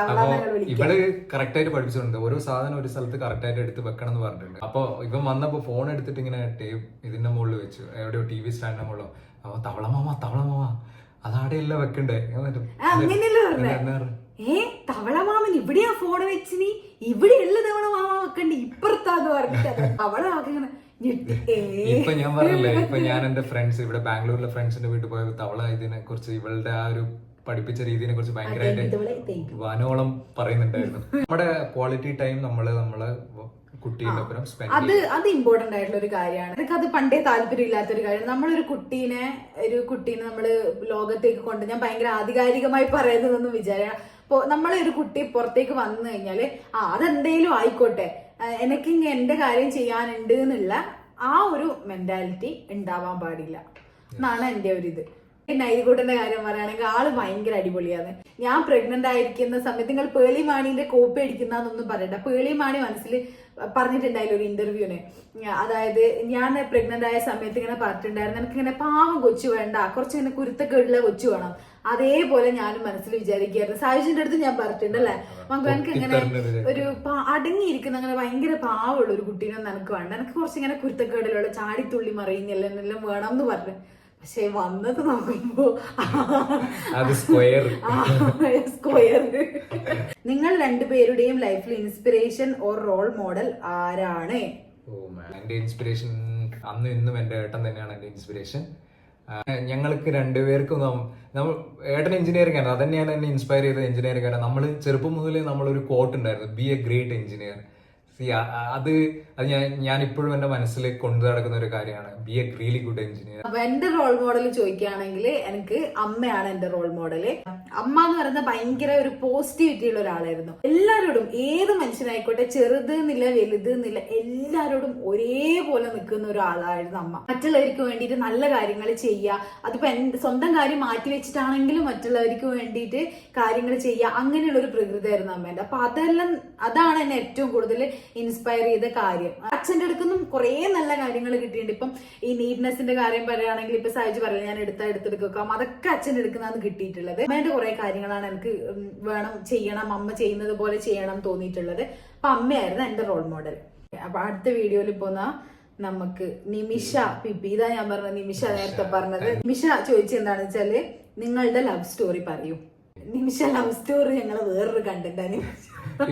അപ്പൊ ഇവൾ കറക്റ്റ് ആയിട്ട് പഠിച്ചിട്ടുണ്ട് ഓരോ സാധനം ഒരു സ്ഥലത്ത് കറക്റ്റ് ആയിട്ട് എടുത്ത് വെക്കണം എന്ന് പറഞ്ഞിട്ടുണ്ട്. അപ്പൊ ഇവൻ വന്നപ്പോ ഫോൺ എടുത്തിട്ട് ഇങ്ങനെ ടേപ്പ് ഇതിന്റെ മുകളിൽ വെച്ചു. എവിടെയോ ടി വി സ്റ്റാൻഡിന്റെ മുകളിലോ. അപ്പൊ തവള മാമ തവള മാമ. വെക്കണ്ടേ? അങ്ങനെയല്ലേ പറഞ്ഞേ? ഏ തവള മാമൻ ഇവിടെയാ ഫോൺ വെച്ചിനി ഇവിടെയുള്ള തവള മാമ വെക്കണ്ട ഇപ്പുറത്താന്ന് പറഞ്ഞിട്ട് അവളെ ആകെ. ഇപ്പൊ ഞാൻ പറഞ്ഞില്ലേ ഇപ്പൊ ഞാൻ എന്റെ ഫ്രണ്ട്സ് ഇവിടെ ബാംഗ്ലൂരിലെ ഫ്രണ്ട്സിന്റെ വീട്ടിൽ പോയ തവള ഇതിനെ കുറിച്ച് ഇവളുടെ ആ ഒരു പഠിപ്പിച്ച രീതിനെ കുറിച്ച് ഭയങ്കരമായിട്ട് വനോളം പറയുന്നുണ്ടായിരുന്നു. നമ്മുടെ ക്വാളിറ്റി ടൈം നമ്മൾ നമ്മളെ അത് അത് ഇമ്പോർട്ടന്റ് ആയിട്ടുള്ള ഒരു കാര്യമാണ്. എനിക്ക് അത് പണ്ടേ താല്പര്യം ഇല്ലാത്ത ഒരു കാര്യം നമ്മളൊരു കുട്ടീനെ ഒരു കുട്ടീനെ നമ്മൾ ലോകത്തേക്ക് കൊണ്ട് ഞാൻ ഭയങ്കര ആധികാരികമായി പറയുന്നതെന്ന് വിചാരിക്കണം നമ്മളെ ഒരു കുട്ടി പുറത്തേക്ക് വന്നു കഴിഞ്ഞാൽ ആ അതെന്തേലും ആയിക്കോട്ടെ. എനിക്ക് എന്റെ കാര്യം ചെയ്യാനുണ്ട് എന്നുള്ള ആ ഒരു മെന്റാലിറ്റി ഉണ്ടാവാൻ പാടില്ല. എന്നാണ് എന്റെ ഒരു ഇത്. നൈതികൂട്ടന്റെ കാര്യം പറയുകയാണെങ്കിൽ ആൾ ഭയങ്കര അടിപൊളിയാണ്. ഞാൻ പ്രഗ്നന്റ് ആയിരിക്കുന്ന സമയത്ത് നിങ്ങൾ പേളി മാണിന്റെ കോപ്പി അടിക്കുന്നൊന്നും പറയണ്ട. പേളി മാണി മനസ്സിൽ പറഞ്ഞിട്ടുണ്ടായില്ല ഒരു ഇന്റർവ്യൂവിന് അതായത് ഞാൻ പ്രഗ്നന്റ് ആയ സമയത്ത് ഇങ്ങനെ പറഞ്ഞിട്ടുണ്ടായിരുന്നു. എനിക്ക് ഇങ്ങനെ പാവം കൊച്ചു വേണ്ട. കുറച്ച് ഇങ്ങനെ കുരുത്തക്കേടുള്ള കൊച്ചു വേണം. അതേപോലെ ഞാനും മനസ്സിൽ വിചാരിക്കുകയായിരുന്നു. സായുജിന്റെ അടുത്ത് ഞാൻ പറഞ്ഞിട്ടുണ്ട് അല്ലേ? ഇങ്ങനെ ഒരു അടങ്ങിയിരിക്കുന്ന അങ്ങനെ ഭയങ്കര പാവമുള്ള ഒരു കുട്ടീനെ എനിക്ക് വേണ്ട. എനിക്ക് കുറച്ച് ഇങ്ങനെ കുരുത്തക്കേടിലുള്ള ചാടിത്തുള്ളി മറിയുന്നെല്ലാം എല്ലാം വേണം എന്ന് പറഞ്ഞു. പക്ഷെ വന്നത് നോക്കുമ്പോ സ്ക്വയർ സ്ക്വയർ നിങ്ങൾ രണ്ടുപേരുടെയും ലൈഫിൽ ഇൻസ്പിറേഷൻ ഓർ റോൾ മോഡൽ ആരാണ്? എന്റെ ഇൻസ്പിറേഷൻ അന്ന് ഇന്നും എന്റെ ഏട്ടൻ തന്നെയാണ് എന്റെ ഇൻസ്പിറേഷൻ. ഞങ്ങൾക്ക് രണ്ടുപേർക്കും നമ്മൾ ഏട്ടൻ എഞ്ചിനീയറിംഗ് ആണ്. അതന്നെയാണ് എന്നെ ഇൻസ്പയർ ചെയ്ത എഞ്ചിനീയറിംഗ് ആണ്. നമ്മൾ ചെറുപ്പം മുതലേ നമ്മളൊരു കോട്ട് ഉണ്ടായിരുന്നു. ബി എ ഗ്രേറ്റ് എഞ്ചിനീയർ അത് അത് ഞാൻ ഇപ്പോഴും എന്റെ മനസ്സിൽ കൊണ്ടു നടക്കുന്ന ഒരു കാര്യമാണ്. Be a really good engineer അപ്പൊ എന്റെ റോൾ മോഡൽ ചോദിക്കുകയാണെങ്കിൽ എനിക്ക് അമ്മയാണ് എന്റെ റോൾ മോഡൽ അമ്മ എന്ന് പറയുന്നത് ഭയങ്കര ഒരു പോസിറ്റിവിറ്റി ഉള്ള ഒരാളായിരുന്നു. എല്ലാവരോടും ഏത് മനുഷ്യനായിക്കോട്ടെ ചെറുത് എന്നില്ല വലുത് എന്നില്ല എല്ലാവരോടും ഒരേപോലെ നിൽക്കുന്ന ഒരാളായിരുന്നു അമ്മ. മറ്റുള്ളവർക്ക് വേണ്ടിയിട്ട് നല്ല കാര്യങ്ങൾ ചെയ്യുക. അതിപ്പോ സ്വന്തം കാര്യം മാറ്റി വെച്ചിട്ടാണെങ്കിലും മറ്റുള്ളവർക്ക് വേണ്ടിയിട്ട് കാര്യങ്ങൾ ചെയ്യുക. അങ്ങനെയുള്ള ഒരു പ്രകൃതിയായിരുന്നു അമ്മേന്റെ അപ്പൊ അതെല്ലാം അതാണ് എന്നെ ഏറ്റവും കൂടുതൽ ഇൻസ്പയർ ചെയ്ത കാര്യം. അച്ഛന്റെ അടുക്കുന്നും കുറേ നല്ല കാര്യങ്ങൾ കിട്ടിയിട്ടുണ്ട്. ഇപ്പം ഈ നീറ്റ്നെസിന്റെ കാര്യം പറയുകയാണെങ്കിൽ ഇപ്പൊ സായിജ് പറയാം ഞാൻ എടുത്താൽ എടുത്തെടുക്കാം അതൊക്കെ അച്ഛന്റെ അടുക്കുന്നതാണ് കിട്ടിയിട്ടുള്ളത്. അമ്മേന്റെ കുറേ കാര്യങ്ങളാണ് എനിക്ക് വേണം ചെയ്യണം അമ്മ ചെയ്യുന്നത് പോലെ ചെയ്യണം തോന്നിയിട്ടുള്ളത്. അപ്പൊ അമ്മയായിരുന്നു എന്റെ റോൾ മോഡൽ അപ്പൊ അടുത്ത വീഡിയോയിൽ പോന്ന നമുക്ക് നിമിഷ പിപ്പി. ഇതാ ഞാൻ പറഞ്ഞ നിമിഷ നേരത്തെ പറഞ്ഞത്. നിമിഷ ചോദിച്ചത് എന്താണെന്ന് വെച്ചാൽ നിങ്ങളുടെ ലവ് സ്റ്റോറി പറയൂ. നിമിഷ ലവ് സ്റ്റോറി ഞങ്ങൾ വേറൊരു കണ്ടന്റാണ്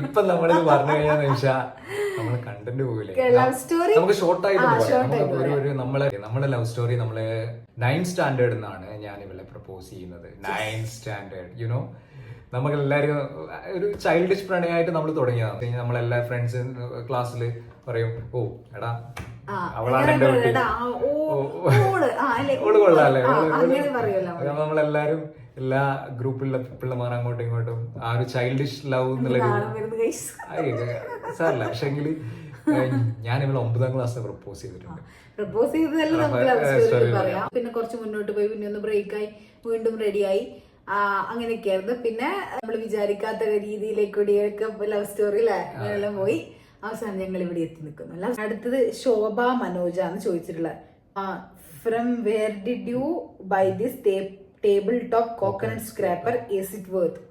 ഇപ്പൊ നമ്മളിത് പറഞ്ഞു കഴിഞ്ഞാൽ നിമിഷ നമ്മൾ കണ്ടന്റ് പോകില്ലേ ലവ് സ്റ്റോറി നമുക്ക് ഷോർട്ട് ആയിട്ട് ഒരു ഒരു നമ്മളെ നമ്മുടെ ലവ് സ്റ്റോറി നമ്മൾ നയൻ സ്റ്റാൻഡേർഡ് എന്നാണ് ഞാൻ ഇവളെ പ്രപ്പോസ് ചെയ്യുന്നത്. നയൻ സ്റ്റാൻഡേർഡ് യുനോ നമുക്ക് എല്ലാവരും ഒരു ചൈൽഡിഷ് പ്രണയമായിട്ട് നമ്മൾ തുടങ്ങിയതാണ് നമ്മളെല്ലാ ഫ്രണ്ട്സ് ക്ലാസ്സിൽ പറയും ഓ എടാ അവളാണ് എന്റെ കുട്ടി. ഓൾ, കൊള്ളാല്ലേ നമ്മളെല്ലാരും എല്ലാ ഗ്രൂപ്പിലുള്ള പിള്ളമാർ അങ്ങോട്ടും ഇങ്ങോട്ടും ആ ഒരു ചൈൽഡിഷ് ലവ് എന്നുള്ള. സാറല്ല പക്ഷെങ്കിൽ ഞാൻ ഇവിടെ ഒമ്പതാം ക്ലാസ് പ്രപ്പോസ് ചെയ്തിട്ടുണ്ട്. പ്രപ്പോസ് ചെയ്തതെല്ലാം നമുക്ക് പറയാം. പിന്നെ കുറച്ച് മുന്നോട്ട് പോയി പിന്നെ ഒന്ന് ബ്രേക്ക് ആയി വീണ്ടും റെഡിയായി അങ്ങനെയൊക്കെയായിരുന്നു. പിന്നെ നമ്മൾ വിചാരിക്കാത്ത രീതിയിലേക്ക് കൂടിയൊക്കെ ലവ് സ്റ്റോറി അങ്ങനെല്ലാം പോയി. അവസാനം ഞങ്ങൾ ഇവിടെ എത്തി നിൽക്കുന്നു. അല്ല അടുത്തത് ശോഭ മനോജ എന്ന് ചോദിച്ചിട്ടുള്ള from where did you buy this table top coconut scraper is it worth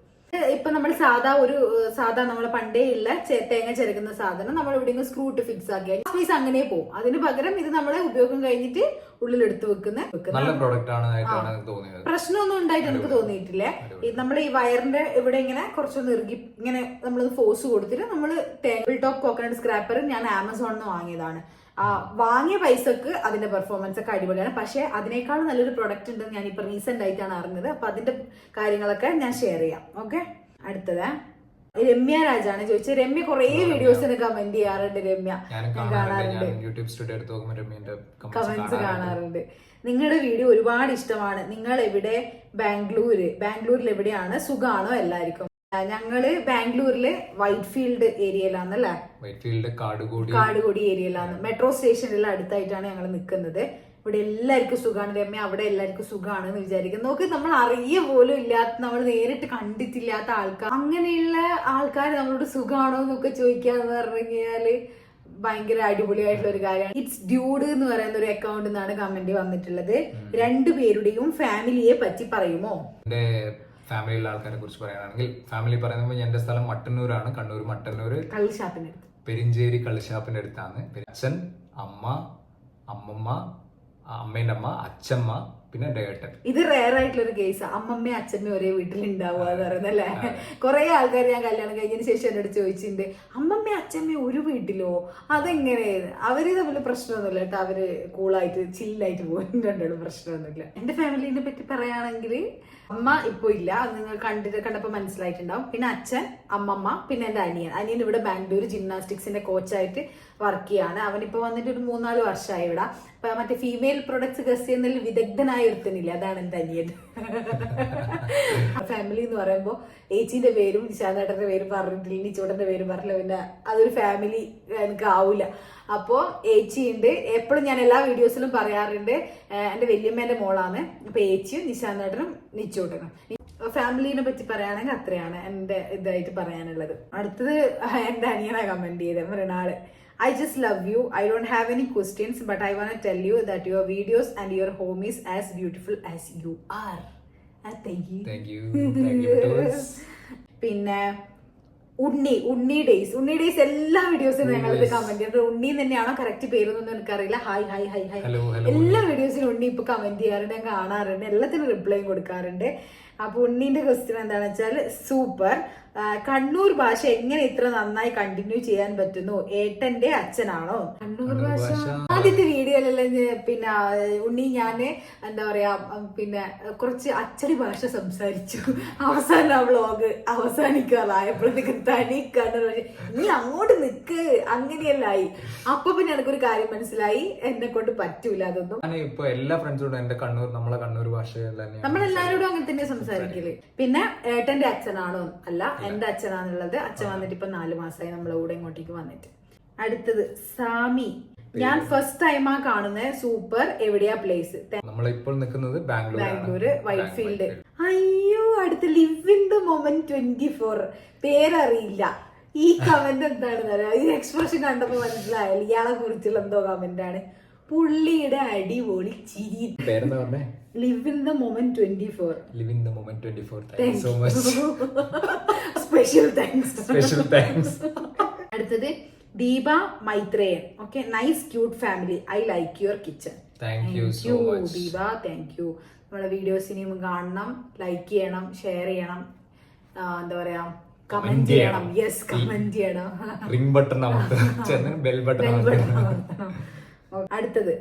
ഇപ്പൊ നമ്മൾ സാധാ ഒരു സാധാ നമ്മൾ പണ്ടേ ഉള്ള തേങ്ങ ചെറുക്കുന്ന സാധനം നമ്മൾ ഇവിടെ സ്ക്രൂ ഇട്ട് ഫിക്സ് ആക്കിയാൽ പീസ് അങ്ങനെ പോകും അതിന് പകരം ഇത് നമ്മളെ ഉപയോഗം കഴിഞ്ഞിട്ട് ഉള്ളിൽ എടുത്ത് വെക്കുന്ന പ്രശ്നമൊന്നും ഉണ്ടായിട്ട് എനിക്ക് തോന്നിയിട്ടില്ല. ഈ നമ്മൾ ഈ വയറിന്റെ ഇവിടെ ഇങ്ങനെ കുറച്ചൊന്ന് ഇറുകി ഇങ്ങനെ നമ്മൾ ഫോഴ്സ് കൊടുത്തിട്ട് നമ്മൾ ടേബിൾ ടോപ്പ് കോക്കനട്ട് സ്ക്രാപ്പർ ഞാൻ ആമസോണിൽ നിന്ന് വാങ്ങിയതാണ്. വാങ്ങിയ പൈസക്ക് അതിന്റെ പെർഫോമൻസ് ഒക്കെ അടിപൊളിയാണ്. പക്ഷേ അതിനേക്കാൾ നല്ലൊരു പ്രൊഡക്റ്റ് ഉണ്ടെന്ന് ഞാൻ ഇപ്പൊ റീസെന്റ് ആയിട്ടാണ് അറിഞ്ഞത്. അപ്പൊ അതിന്റെ കാര്യങ്ങളൊക്കെ ഞാൻ ഷെയർ ചെയ്യാം. ഓക്കെ അടുത്തത്. രമ്യ രാജാണ് ചോദിച്ചത്. രമ്യ കുറേ വീഡിയോസിന് കമന്റ് ചെയ്യാറുണ്ട് രമ്യ. കാണാറുണ്ട്. യൂട്യൂബ് സ്റ്റുഡിയോ എടുത്ത് നോക്കുമ്പോൾ കമന്റ്സ് കാണാറുണ്ട്. നിങ്ങളുടെ വീഡിയോ ഒരുപാട് ഇഷ്ടമാണ്. നിങ്ങൾ എവിടെ ബാംഗ്ലൂര്? ബാംഗ്ലൂരിൽ എവിടെയാണ്? സുഖാണോ എല്ലാവർക്കും? ഞങ്ങൾ ബാംഗ്ലൂരിൽ വൈറ്റ് ഫീൽഡ് ഏരിയയിലാണ് അല്ലേ? White field കാടുകൂടി. കാടുകൂടി ഏരിയയിലാണ്. മെട്രോ സ്റ്റേഷനിൽ അടുത്തായിട്ടാണ് ഞങ്ങൾ നിൽക്കുന്നത് ഇവിടെ എല്ലാവർക്കും സുഖമാണ് രമ്യ. അവിടെ എല്ലാവർക്കും സുഖമാണ് എന്ന് വിചാരിക്കും നോക്ക് നമ്മൾ അറിയ പോലും ഇല്ലാത്ത നമ്മൾ നേരിട്ട് കണ്ടിട്ടില്ലാത്ത ആൾക്കാർ അങ്ങനെയുള്ള ആൾക്കാർ നമ്മളോട് സുഖമാണോ എന്നൊക്കെ ചോദിക്കാന്ന് പറഞ്ഞു ഭയങ്കര അടിപൊളിയായിട്ടുള്ള ഒരു കാര്യമാണ്. ഇറ്റ്സ് ഡ്യൂഡ് എന്ന് പറയുന്ന ഒരു അക്കൗണ്ടിൽ നിന്നാണ് കമന്റ് വന്നിട്ടുള്ളത്. രണ്ടുപേരുടെയും ഫാമിലിയെ പറ്റി പറയുമോ? എന്റെ ഫാമിലിയിലെ ആൾക്കാരെ കുറിച്ച് പറയുകയാണെങ്കിൽ ഫാമിലി പറയുമ്പോൾ എന്റെ സ്ഥലം മട്ടന്നൂരാണ്. കണ്ണൂർ മട്ടന്നൂർ പെരിഞ്ചേരി കള്ളിഷാപ്പിന്റെ അടുത്താണ്. അച്ഛൻ അമ്മ അമ്മമ്മ അമ്മേന്റെ അമ്മ അച്ഛമ്മ പിന്നെ എന്റെ ഏട്ടൻ ഇത് റെയർ ആയിട്ടുള്ള ഒരു കേസ് അമ്മമ്മയും അച്ഛനും ഒരേ വീട്ടിൽ ഉണ്ടാവുക എന്ന് പറയുന്നല്ലേ? കുറെ ആൾക്കാർ ഞാൻ കല്യാണം കഴിഞ്ഞതിന് ശേഷം എന്നോട് ചോദിച്ചിട്ടുണ്ട് അമ്മമ്മയും അച്ഛമ്മയും ഒരു വീട്ടിലോ? അതെങ്ങനെ? അവർ തമ്മിൽ പ്രശ്നമൊന്നുമില്ല കേട്ടോ. അവർ കൂളായിട്ട് ചില്ലായിട്ട് പോകും രണ്ടോടും പ്രശ്നമൊന്നുമില്ല. എന്റെ ഫാമിലിനെ പറ്റി പറയുകയാണെങ്കിൽ അമ്മ ഇപ്പൊ ഇല്ല. അത് നിങ്ങൾ കണ്ടിട്ട് കണ്ടപ്പോ മനസ്സിലായിട്ടുണ്ടാവും. പിന്നെ അച്ഛൻ അമ്മമ്മ പിന്നെ എന്റെ അനിയൻ. അനിയൻ ഇവിടെ ബാംഗ്ലൂർ ജിംനാസ്റ്റിക്സിന്റെ കോച്ചായിട്ട് വർക്ക് ചെയ്യാണ്. അവനിപ്പോ വന്നിട്ട് ഒരു മൂന്നാൽ വർഷമായി ഇവിടെ. അപ്പൊ മറ്റേ ഫീമെയിൽ പ്രൊഡക്ട്സ് ഗസ് ചെയ്യുന്നതിൽ വിദഗ്ധനായ ഒരുത്തനില്ല? അതാണ് എന്റെ അനിയൻ. ഫാമിലി എന്ന് പറയുമ്പോൾ ഏച്ചിന്റെ പേരും നിശാന്തേട്ടന്റെ പേരും പറഞ്ഞിട്ടില്ല. നിച്ചോട്ടന്റെ പേരും പറഞ്ഞില്ല പിന്നെ അതൊരു ഫാമിലി എനിക്ക് ആവൂല. അപ്പോ ഏച്ചി ഉണ്ട്. എപ്പോഴും ഞാൻ എല്ലാ വീഡിയോസിലും പറയാറുണ്ട്. എന്റെ വല്യമ്മേന്റെ മോളാണ്. അപ്പൊ ഏച്ചിയും നിശാന്തേട്ടനും നിച്ചോട്ടനും. ഫാമിലിനെ പറ്റി പറയുകയാണെങ്കിൽ അത്രയാണ് എന്റെ ഇതായിട്ട് പറയാനുള്ളത്. അടുത്തത് എന്റെ അനിയനെ കമന്റ് ചെയ്ത്. Mrinal I just love you I don't have any questions but I want tell you that your videos and your home is as beautiful as you are thank you thank you thank you പിന്നെ ഉണ്ണി ഉണ്ണി days ഉണ്ണി days എല്ലാ വീഡിയോസിലും ഞങ്ങളിത് comment ചെയ്യാറ് ഉണ്ണി തന്നെയാണോ correct പേരൊന്നും എനിക്കറിയില്ല. Hi hi hi hi എല്ലാ വീഡിയോസിലും ഉണ്ണി ഇപ്പൊ കമന്റ് ചെയ്യാറുണ്ട് ഞാൻ കാണാറുണ്ട് എല്ലാത്തിനും റിപ്ലൈ കൊടുക്കാറുണ്ട്. അപ്പൊ ഉണ്ണീന്റെ ക്വസ്റ്റ്യൻ എന്താണെന്ന് വെച്ചാൽ സൂപ്പർ കണ്ണൂർ ഭാഷ എങ്ങനെ ഇത്ര നന്നായി കണ്ടിന്യൂ ചെയ്യാൻ പറ്റുന്നു? ഏട്ടന്റെ അച്ഛനാണോ? കണ്ണൂർ ഭാഷ. ആദ്യത്തെ വീഡിയോയിലെല്ലാം ഞാൻ- പിന്നെ ഉണ്ണി ഞാൻ എന്താ പറയാ പിന്നെ കുറച്ച് അച്ചടി ഭാഷ സംസാരിച്ചു. അവസാനം ആ വ്ളോഗ് അവസാനിക്കാറായപ്പോഴത്തേക്കും തനി കണ്ണൂർ ഭാഷ. നീ അങ്ങോട്ട് നിക്ക്. അങ്ങനെയല്ലായി. അപ്പൊ പിന്നെ എനിക്കൊരു കാര്യം മനസ്സിലായി. എന്നെ കൊണ്ട് പറ്റൂല അതൊന്നും. ഞാൻ ഇപ്പൊ എല്ലാ ഫ്രണ്ട്സോടും എന്റെ കണ്ണൂർ നമ്മളെ കണ്ണൂർ ഭാഷ നമ്മളെല്ലാരോടും അങ്ങനെ തന്നെ സംസാരിക്കൽ. പിന്നെ ഏട്ടന്റെ അച്ഛനാണോ? അല്ല എന്റെ അച്ഛനാന്നുള്ളത് അച്ഛൻ വന്നിട്ട് ഇപ്പൊ നാല് മാസമായി നമ്മളെ കൂടെ ഇങ്ങോട്ടേക്ക് വന്നിട്ട്. അടുത്തത് സാമി. ഞാൻ ഫസ്റ്റ് ടൈമാ കാണുന്നത് സൂപ്പർ. എവിടെയാ പ്ലേസ് നമ്മളിപ്പോൾ നിൽക്കുന്നത് ബാംഗ്ലൂർ ബാംഗ്ലൂര് വൈറ്റ് ഫീൽഡ് അയ്യോ അടുത്ത live in the moment twenty four പേരറിയില്ല. ഈ കമന്റ് എന്താണെന്ന് അറിയാം? ഈ എക്സ്പ്രഷൻ കണ്ടപ്പോ മനസ്സിലായാലും ഇയാളെ കുറിച്ചുള്ള എന്തോ കമന്റ് ആണ്. പുള്ളിയുടെ അടിപൊളി ചിരി. പേരെന്താ പറഞ്ഞേ? Live in the moment twenty four live in the moment twenty four thank so much special thanks special thanks അടുത്തത് Deepa Maithreyan. Okay nice cute family I like your kitchen thank you so much Deepa. Thank you നമ്മുടെ videos ഇനിയും കാണണം. Like ചെയ്യണം. Share ചെയ്യണം. എന്താ പറയാ? Comment ചെയ്യണം. Yes comment ചെയ്യണം. Ring button അമർത്തണം. ബെൽ ബട്ടൺ അടുത്തത്.